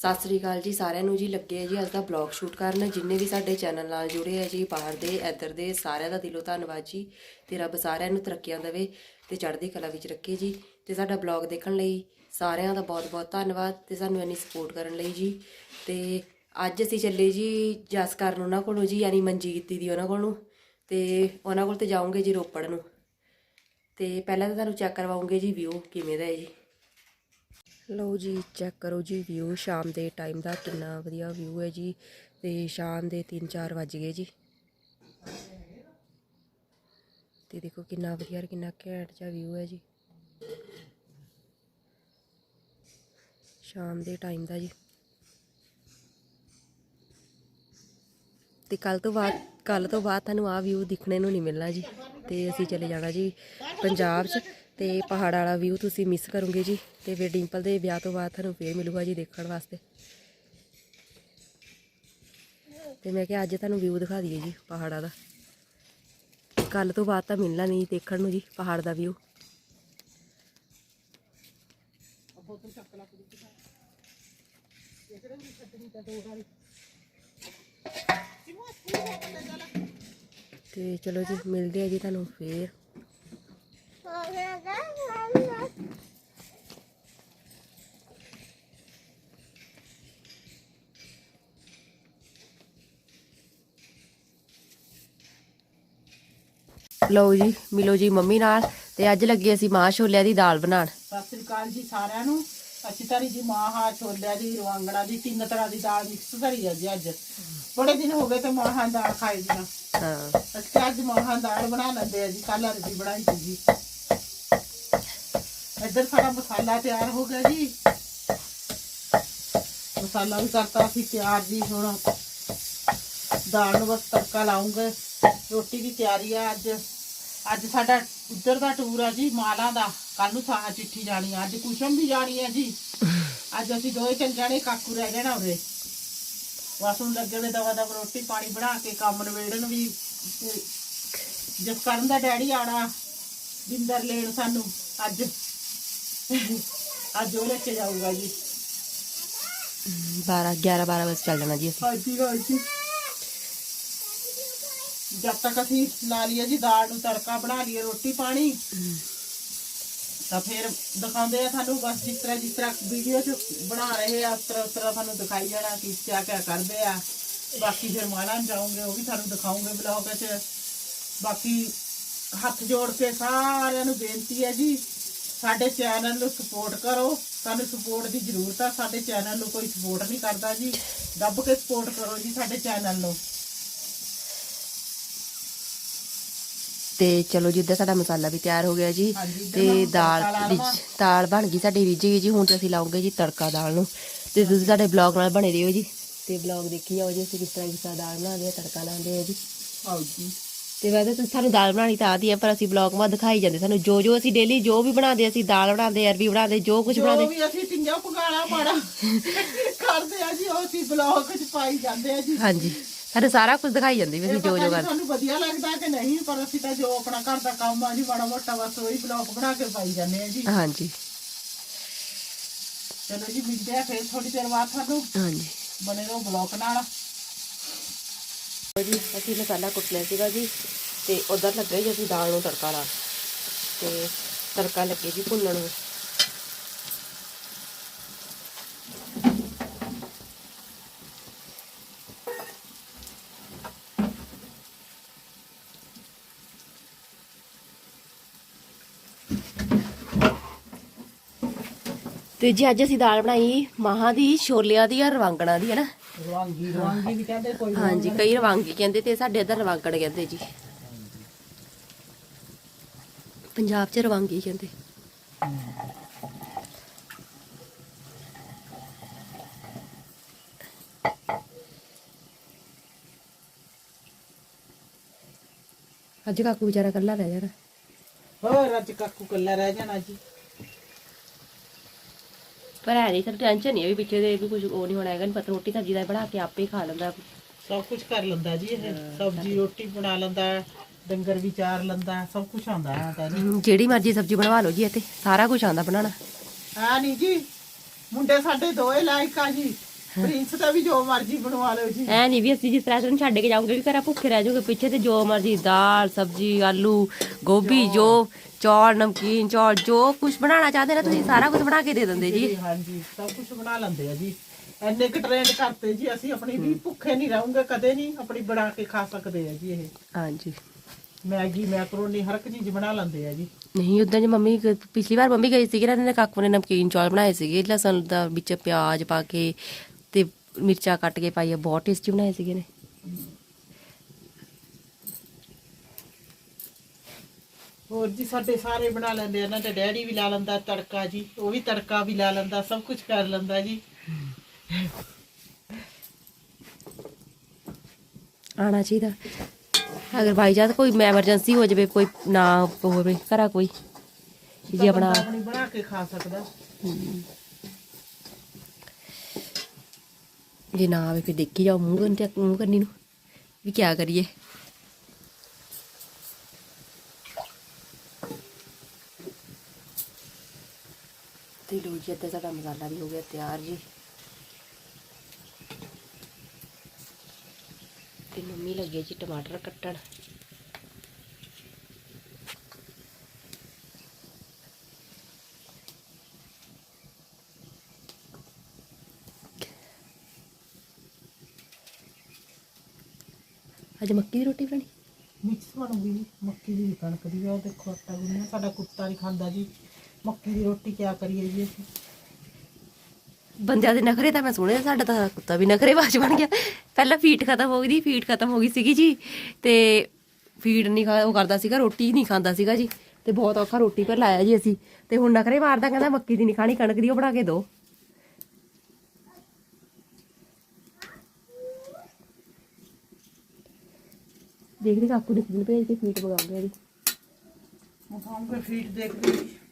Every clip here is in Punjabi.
ਸਤਿ ਸ੍ਰੀ ਅਕਾਲ ਜੀ ਸਾਰਿਆਂ ਨੂੰ ਜੀ। ਲੱਗੇ ਆ ਜੀ ਅੱਜ ਦਾ ਬਲੌਗ ਸ਼ੂਟ ਕਰਨ। ਜਿੰਨੇ ਵੀ ਸਾਡੇ ਚੈਨਲ ਨਾਲ ਜੁੜੇ ਆ ਜੀ, ਬਾਹਰ ਦੇ, ਇੱਧਰ ਦੇ, ਸਾਰਿਆਂ ਦਾ ਦਿਲੋਂ ਧੰਨਵਾਦ ਜੀ। ਤੇ ਰੱਬ ਸਾਰਿਆਂ ਨੂੰ ਤਰੱਕੀਆਂ ਦੇਵੇ ਤੇ ਚੜ੍ਹਦੀ ਕਲਾ ਵਿੱਚ ਰੱਖੇ ਜੀ। ਤੇ ਸਾਡਾ ਬਲੌਗ ਦੇਖਣ ਲਈ ਸਾਰਿਆਂ ਦਾ ਬਹੁਤ-ਬਹੁਤ ਧੰਨਵਾਦ ਤੇ ਸਾਨੂੰ ਇੰਨੀ ਸਪੋਰਟ ਕਰਨ ਲਈ ਜੀ। ਤੇ ਅੱਜ ਅਸੀਂ ਚੱਲੇ ਜੀ ਜਸ ਕਰਨ ਉਹਨਾਂ ਕੋਲੋਂ ਜੀ, ਯਾਨੀ ਮਨਜੀਤ ਦੀ ਉਹਨਾਂ ਕੋਲੋਂ। ਤੇ ਉਹਨਾਂ ਕੋਲ ਤੇ ਜਾਵਾਂਗੇ ਜੀ ਰੋਪੜ ਨੂੰ। ਤੇ ਪਹਿਲਾਂ ਤਾਂ ਤੁਹਾਨੂੰ ਚੈੱਕ ਕਰਵਾਉਂਗੇ ਜੀ ਵਿਊ ਕਿਵੇਂ ਦਾ ਹੈ ਜੀ। ਲਓ ਜੀ ਚੈੱਕ ਕਰੋ ਜੀ ਵਿਊ ਸ਼ਾਮ ਦੇ ਟਾਈਮ ਦਾ ਕਿੰਨਾ ਵਧੀਆ ਵਿਊ ਹੈ ਜੀ ਤੇ ਸ਼ਾਮ ਦੇ 3-4 ਵੱਜ ਗਏ ਜੀ। ਤੇ ਦੇਖੋ ਕਿੰਨਾ ਵਧੀਆ ਕਿੰਨਾ ਘੈਂਟ ਜਿਹਾ ਵਿਊ ਹੈ ਜੀ। ਸ਼ਾਮ ਦੇ ਟਾਈਮ ਦਾ ਜੀ। ਤੇ ਕੱਲ ਤੋਂ ਬਾਅਦ ਕੱਲ ਤੋਂ ਬਾਅਦ ਤੁਹਾਨੂੰ ਆਹ ਵਿਊ ਦਿਖਣੇ ਨੂੰ ਨਹੀਂ ਮਿਲਣਾ ਜੀ। ਤੇ ਅਸੀਂ ਚਲੇ ਜਾਣਾ ਜੀ ਪੰਜਾਬ 'ਚ। ਤੇ ਪਹਾੜਾਂ ਵਾਲਾ ਵਿਊ ਤੁਸੀਂ ਮਿਸ ਕਰੋਗੇ ਜੀ ਤੇ ਫਿਰ ਡਿੰਪਲ ਦੇ ਵਿਆਹ ਤੋਂ ਬਾਅਦ ਤੁਹਾਨੂੰ ਫੇਰ ਮਿਲੂਗਾ ਜੀ ਦੇਖਣ ਵਾਸਤੇ। ਤੇ ਮੈਂ ਕਿਹਾ ਅੱਜ ਤੁਹਾਨੂੰ ਵਿਊ ਦਿਖਾ ਦਈਏ ਜੀ ਪਹਾੜਾਂ ਦਾ। ਕੱਲ ਤੋਂ ਬਾਅਦ ਤਾਂ ਮਿਲਣਾ ਨਹੀਂ ਦੇਖਣ ਨੂੰ ਜੀ ਪਹਾੜ ਦਾ ਵਿਊ ਤੇ ਚਲੋ ਜੀ ਮਿਲਦੇ ਆ ਜੀ ਤੁਹਾਨੂੰ ਫੇਰ। ਲਓ ਜੀ ਮਿਲੋ ਜੀ ਮੰਮੀ ਨਾਲ ਤੇ ਅੱਜ ਲੱਗੇ ਅਸੀਂ ਮਾਂ ਛੋਲਿਆਂ ਦੀ ਦਾਲ ਬਣਾਉਣ। ਸਤਿ ਸ੍ਰੀ ਅਕਾਲ ਜੀ ਸਾਰਿਆਂ ਨੂੰ। ਅਸੀਂ ਧਰੀ ਜੀ ਮਾਹਾਂ ਛੋਲਿਆਂ ਦੀ ਰਵਾਂਗਣਾ ਦੀ ਤਿੰਨ ਤਰ੍ਹਾਂ ਦੀ ਦਾਲ ਮਿਕਸ ਧਰੀ ਹੈ ਜੀ ਅੱਜ। ਬੜੇ ਦਿਨ ਹੋ ਗਏ ਤੇ ਮਾਹਾਂ ਦਾਲ ਖਾਈ ਦੀ ਨਾ ਹਾਂ। ਅਸੀਂ ਅੱਜ ਮਾਹਾਂ ਦਾਲ ਬਣਾ ਲੈਂਦੇ ਆ ਜੀ ਕੱਲ ਅਰਜੀ ਬਣਾਈ ਸੀ ਜੀ। ਇੱਧਰ ਸਾਡਾ ਮਸਾਲਾ ਤਿਆਰ ਹੋ ਗਿਆ ਜੀ। ਮਸਾਲਾ ਵੀ ਕਰਤਾ ਅਸੀਂ ਤਿਆਰ ਜੀ ਹੁਣ। ਦਾਲ ਨੂੰ ਬਸ ਤੜਕਾ ਲਾਉਂਗੇ। ਰੋਟੀ ਦੀ ਤਿਆਰੀ ਆ ਅੱਜ। ਅੱਜ ਸਾਡਾ ਉੱਧਰ ਦਾ ਟੂਰ ਆ ਜੀ, ਮਾਲਾ ਦਾ। ਕੱਲ ਨੂੰ ਸਾਹ ਚਿੱਠੀ ਜਾਣੀ ਆ। ਅੱਜ ਕੁਸ਼ਮ ਵੀ ਜਾਣੀ ਆ ਜੀ। ਅੱਜ ਅਸੀਂ ਦੋਏ ਚੱਲ ਜਾਣੇ ਕਾਕੂ ਰਹਿ ਜਾਣਾ ਉਰੇ। ਬਸ ਹੁਣ ਲੱਗੇ ਦਵਾ ਦਵਾ ਰੋਟੀ ਪਾਣੀ ਬਣਾ ਕੇ, ਕੰਮ ਨਵੇੜਨ ਵੀ। ਤੇ ਕਰਨ ਦਾ ਡੈਡੀ ਆਣਾ ਬਿੰਦਰ ਲੈਣ ਸਾਨੂੰ ਅੱਜ। ਅੱਜ ਉਹ ਲੈ ਕੇ ਜਾਊਗਾ ਜੀ। 12 11 12 ਵਜੇ ਚੱਲ ਜਾਣਾ ਜੀ ਅਸੀਂ। ਹਾਂਜੀ ਹਾਂਜੀ। ਜਦ ਤੱਕ ਅਸੀਂ ਲਾ ਲਈਏ ਜੀ ਦਾਲ ਨੂੰ ਤੜਕਾ ਬਣਾ ਲਈਏ ਰੋਟੀ ਪਾਣੀ ਤਾਂ ਫਿਰ ਦਿਖਾਉਂਦੇ ਆ ਤੁਹਾਨੂੰ ਬਸ ਜਿਸ ਤਰ੍ਹਾਂ ਜਿਸ ਤਰ੍ਹਾਂ ਵੀਡੀਓ 'ਚ ਬਣਾ ਰਹੇ ਆ ਉਸ ਤਰ੍ਹਾਂ ਉਸ ਤਰ੍ਹਾਂ ਤੁਹਾਨੂੰ ਦਿਖਾਈ ਜਾਣਾ ਕਿ ਕਿਆ ਕਿਆ ਕਰਦੇ ਆ। ਬਾਕੀ ਫਿਰ ਮਾਲਾਂ ਜਾਉਂਗੇ ਉਹ ਵੀ ਤੁਹਾਨੂੰ ਦਿਖਾਉਂਗੇ ਬਲੌਗ 'ਚ। ਬਾਕੀ ਹੱਥ ਜੋੜ ਕੇ ਸਾਰਿਆਂ ਨੂੰ ਬੇਨਤੀ ਹੈ ਜੀ ਸਾਡੇ ਚੈਨਲ ਨੂੰ ਸਪੋਰਟ ਕਰੋ। ਸਾਨੂੰ ਸਪੋਰਟ ਦੀ ਜ਼ਰੂਰਤ ਆ। ਸਾਡੇ ਚੈਨਲ ਨੂੰ ਕੋਈ ਸਪੋਰਟ ਨਹੀਂ ਕਰਦਾ ਜੀ। ਦੱਬ ਕੇ ਸਪੋਰਟ ਕਰੋ ਜੀ ਸਾਡੇ ਚੈਨਲ ਨੂੰ। ਤੇ ਚਲੋ ਜੀ ਇੱਧਰ ਸਾਡਾ ਮਸਾਲਾ ਵੀ ਤਿਆਰ ਹੋ ਗਿਆ ਜੀ। ਤੇ ਦਾਲ। ਦਾਲ ਬਣ ਗਈ ਸਾਡੀ ਰਿੱਝ ਗਈ ਜੀ। ਹੁਣ ਤੇ ਅਸੀਂ ਲਾਉਂਗੇ ਜੀ ਤੜਕਾ ਦਾਲ ਨੂੰ। ਤੇ ਤੁਸੀਂ ਸਾਡੇ ਬਲੌਗ ਨਾਲ ਬਣੇ ਰਹੋ ਜੀ। ਤੇ ਬਲੌਗ ਦੇਖੀ ਜਾਓ ਜੀ ਅਸੀਂ ਕਿਸ ਤਰ੍ਹਾਂ ਕਿਸ ਤਰ੍ਹਾਂ ਦਾਲ ਬਣਾਉਂਦੇ ਆ ਤੜਕਾ ਲਾਉਂਦੇ ਆ ਜੀ। ਆਓ ਜੀ। ਤੇ ਵੈਸੇ ਤੁਸੀਂ ਸਾਨੂੰ ਦਾਲ ਬਣਾਉਣੀ ਤਾਂ ਆਦੀ ਹੈ ਪਰ ਅਸੀਂ ਬਲੌਗ ਮਾ ਦਿਖਾਈ ਜਾਂਦੇ। ਸਾਨੂੰ ਜੋ ਜੋ ਅਸੀਂ ਡੇਲੀ ਜੋ ਵੀ ਬਣਾਉਂਦੇ ਅਸੀਂ ਦਾਲ ਬਣਾਉਂਦੇ ਅਰਬੀ ਬਣਾਉਂਦੇ ਜੋ ਕੁਝ ਜੋ ਬਣਾਉਂਦੇ। ਵੀ ਅਸੀਂ ਟਿੰਗਾ ਪਕਾਣਾ ਮਾੜਾ ਕਰਦੇ ਆ ਜੀ ਉਹ ਅਸੀਂ ਬਲੌਗ 'ਚ ਪਾਈ ਜਾਂਦੇ ਆ ਜੀ। ਹਾਂਜੀ। ਸਾਨੂੰ ਸਾਰਾ ਕੁਝ ਦਿਖਾਈ ਜਾਂਦੀ ਵੀ ਅਸੀਂ ਜੋ ਜੋ ਕਰਦੇ। ਤੁਹਾਨੂੰ ਵਧੀਆ ਲੱਗਦਾ ਕਿ ਨਹੀਂ ਪਰ ਅਸੀਂ ਤਾਂ ਜੋ ਆਪਣਾ ਘਰ ਦਾ ਕੰਮ ਆ ਜੀ ਮਾੜਾ ਮੋਟਾ ਬਸ ਉਹੀ ਬਲੌਗ ਬਣਾ ਕੇ ਪਾਈ ਜਾਂਦੇ ਆ ਜੀ। ਹਾਂਜੀ। ਚਲੋ ਜੀ ਮਿਲਦੇ ਆ ਫਿਰ ਥੋੜੀ ਦੇਰ ਬਾਅਦ ਤੁਹਾਨੂੰ। ਹਾਂਜੀ। ਬਣੇ ਰਹੋ ਬਲੌਗ ਨਾਲ। ਜੀ ਅਸੀਂ ਮਸਾਲਾ ਕੁੱਟ ਲਿਆ ਸੀਗਾ ਜੀ ਤੇ ਉਧਰ ਲੱਗੇ ਜੀ ਅਸੀਂ ਦਾਲ ਨੂੰ ਤੜਕਾ ਲਾ ਤੇ ਤੜਕਾ ਲੱਗੇ ਜੀ ਭੁੰਨਣ ਨੂੰ। ਤੇ ਜੀ ਅੱਜ ਅਸੀਂ ਦਾਲ ਬਣਾਈ ਮਾਹਾਂ ਦੀ, ਛੋਲਿਆਂ ਦੀ ਆ ਰਵਾਂਗਣਾ ਦੀ, ਹੈ ਨਾ? ਰਵਾਂਗੀ ਰਵਾਂਗੀ ਵੀ ਕਹਿੰਦੇ ਕੋਈ ਹਾਂਜੀ ਕਈ ਰਵਾਂਗੀ ਕਹਿੰਦੇ ਤੇ ਸਾਡੇ ਇੱਧਰ ਰਵਾਂਗਣ ਕਹਿੰਦੇ ਜੀ। ਪੰਜਾਬ 'ਚ ਰਵਾਂਗੀ ਕਹਿੰਦੇ। ਅੱਜ ਕਾਕੂ ਵਿਚਾਰਾ ਕੱਲਾ ਰਹਿ ਜਾਣਾ। ਹੋਰ ਅੱਜ ਕਾਕੂ ਕੱਲਾ ਰਹਿ ਜਾਣਾ ਜੀ। ਪਰ ਹੈ ਨਹੀਂ ਸਰ ਟੈਨਸ਼ਨ ਨਹੀਂ ਹੈ ਵੀ ਪਿੱਛੇ ਦੇ ਵੀ ਕੁਝ ਉਹ ਨਹੀਂ ਹੋਣਾ ਹੈਗਾ ਨਹੀਂ ਪਤਾ ਰੋਟੀ ਸਬਜ਼ੀ ਦਾ ਬਣਾ ਕੇ ਆਪੇ ਹੀ ਖਾ ਲੈਂਦਾ ਸਭ ਕੁਝ ਕਰ ਲੈਂਦਾ ਜੀ ਇਹ ਸਬਜ਼ੀ ਰੋਟੀ ਬਣਾ ਲੈਂਦਾ ਡੰਗਰ ਵੀ ਚਾਰ ਲੈਂਦਾ ਸਭ ਕੁਝ ਆਉਂਦਾ ਹੈ ਤਾਂ ਜੀ। ਜਿਹੜੀ ਮਰਜ਼ੀ ਸਬਜ਼ੀ ਬਣਵਾ ਲਓ ਜੀ ਇੱਥੇ ਸਾਰਾ ਕੁਝ ਆਉਂਦਾ ਬਣਾਉਣਾ। ਹਾਂ ਨਹੀਂ ਜੀ ਮੁੰਡੇ ਸਾਡੇ ਦੋਏ ਲਾਇਕ ਆ ਜੀ ਪ੍ਰਿੰਸ ਦਾ ਵੀ ਜੋ ਮਰਜ਼ੀ ਬਣਵਾ ਲਓ ਜੀ। ਐ ਨਹੀਂ ਵੀ ਅਸੀਂ ਜਿਸ ਤਰ੍ਹਾਂ ਤੁਹਾਨੂੰ ਛੱਡ ਕੇ ਜਾਓਗੇ ਵੀ ਘਰਾਂ ਭੁੱਖੇ ਰਹਿ ਜਾਓਗੇ ਪਿੱਛੇ ਤੇ ਜੋ ਮਰਜ਼ੀ ਦਾਲ ਸਬਜ਼ੀ ਆਲੂ ਗੋਭੀ ਜੋ ਚੌਲ ਨਮਕੀਨ ਚੌਲ ਜੋ ਕੁਝ ਬਣਾਉਣਾ ਚਾਹਦੇ ਨਾ ਤੁਸੀਂ ਸਾਰਾ ਕੁਝ ਬਣਾ ਕੇ ਦੇ ਦਿੰਦੇ ਜੀ। ਹਾਂਜੀ ਸਭ ਕੁਝ ਬਣਾ ਲੈਂਦੇ ਆ ਜੀ। ਐਨੇ ਕੁ ਟ੍ਰੇਨ ਕਰਤੇ ਜੀ ਅਸੀਂ ਆਪਣੀ ਵੀ ਭੁੱਖੇ ਨਹੀਂ ਰਹੂੰਗੇ ਕਦੇ ਨਹੀਂ ਆਪਣੀ ਬਣਾ ਕੇ ਖਾ ਸਕਦੇ ਆ ਜੀ ਇਹ। ਹਾਂਜੀ। ਮੈਗੀ ਮੈਕਰੋਨੀ ਹਰ ਇੱਕ ਚੀਜ਼ ਬਣਾ ਲੈਂਦੇ ਆ ਜੀ। ਨਹੀਂ ਉਦਾਂ ਜੇ ਮੰਮੀ ਪਿਛਲੀ ਵਾਰ ਮੰਮੀ ਗਈ ਨਾ ਇਹਨਾਂ ਨੇ ਕਾਕੂ ਨੇ ਨਮਕੀਨ ਚੌਲ ਬਣਾਏ ਸੀਗੇ ਲਸਣ ਦਾ ਵਿੱਚ ਪਿਆਜ਼ ਪਾ ਕੇ ਤੇ ਮਿਰਚਾਂ ਕੱਟ ਕੇ ਪਾਈਏ ਬਹੁਤ ਟੇਸਟੀ ਬਣਾਏ ਸੀਗੇ ਨੇ। ਹੋਰ ਜੀ ਸਾਡੇ ਸਾਰੇ ਬਣਾ ਲੈਂਦੇ ਆ। ਇਹਨਾਂ ਦੇ ਡੈਡੀ ਵੀ ਲਾ ਲੈਂਦਾ ਤੜਕਾ ਜੀ। ਉਹ ਵੀ ਤੜਕਾ ਵੀ ਲਾ ਲੈਂਦਾ ਸਭ ਕੁਝ ਕਰ ਲੈਂਦਾ ਜੀ। ਆਣਾ ਚਾਹੀਦਾ। ਅਗਰ ਬਾਈ ਜਾਤ ਕੋਈ ਐਮਰਜੈਂਸੀ ਹੋ ਜਾਵੇ ਕੋਈ ਨਾ ਹੋਵੇ ਘਰਾ ਕੋਈ ਜੀ ਆਪਣਾ ਬੰਦਾ ਆਪਣੀ ਬਣਾ ਕੇ ਖਾ ਸਕਦਾ। ਜੇ ਨਾ ਆਵੇ ਫਿਰ ਦੇਖੀ ਜਾਓ ਮੂੰਹ ਕੰਨ ਤੇ ਮੂੰਹ ਕੰਨੀ ਨੂੰ। ਵੀ ਕੀ ਕਰੀਏ? ਤੇ ਲੋ ਜੀ ਇੱਥੇ ਸਾਡਾ ਮਸਾਲਾ ਵੀ ਹੋ ਗਿਆ ਤਿਆਰ ਜੀ। ਤੇ ਮੰਮੀ ਲੱਗੇ ਜੀ ਟਮਾਟਰ ਕੱਟਣ। ਅੱਜ ਮੱਕੀ ਦੀ ਰੋਟੀ ਬਣਾਣੀ ਮਿਕਸ ਬਣੂਗੀ ਜੀ, ਮੱਕੀ ਦੀ ਕਣਕ ਦੀ ਉਹ ਦੇਖੋ ਆਟਾ ਗੁੰਨਿਆ, ਸਾਡਾ ਕੁੱਤਾ ਨਹੀਂ ਖਾਂਦਾ ਜੀ। ਮੱਕੀ ਦੀ ਰੋਟੀ ਕਿਆ ਕਰੀਏ ਜੀ ਅਸੀਂ? ਬੰਦਿਆਂ ਦੇ ਨਖਰੇ ਤਾਂ ਮੈਂ ਸੁਣਿਆ ਸਾਡਾ ਤਾਂ ਕੁੱਤਾ ਵੀ ਨਖਰੇਬਾਜ਼ ਬਣ ਗਿਆ। ਪਹਿਲਾਂ ਫੀਡ ਖਤਮ ਹੋ ਗਈ ਦੀ ਫੀਡ ਖਤਮ ਹੋ ਗਈ ਸੀਗੀ ਜੀ। ਤੇ ਫੀਡ ਨਹੀਂ ਖਾ ਉਹ ਕਰਦਾ ਸੀਗਾ ਰੋਟੀ ਨਹੀਂ ਖਾਂਦਾ ਸੀਗਾ ਜੀ। ਤੇ ਬਹੁਤ ਔਖਾ ਰੋਟੀ ਪਰ ਲਾਇਆ ਜੀ ਅਸੀਂ। ਤੇ ਹੁਣ ਨਖਰੇ ਮਾਰਦਾ ਕਹਿੰਦਾ ਮੱਕੀ ਦੀ ਨਹੀਂ ਖਾਣੀ ਕਣਕ ਦੀ ਉਹ ਬਣਾ ਕੇ ਦਿਓ ਦੇਖਦੇ ਕਾਕੂ ਨੇ ਕਿਹਨੂੰ ਭੇਜ ਕੇ ਫੀਡ ਮੰਗਾਉਂਦੇ ਆ ਜੀ। ਮਖਾਉਂਗੇ ਫੀਡ ਦੇਖਦੇ ਜੀ। ਤੇ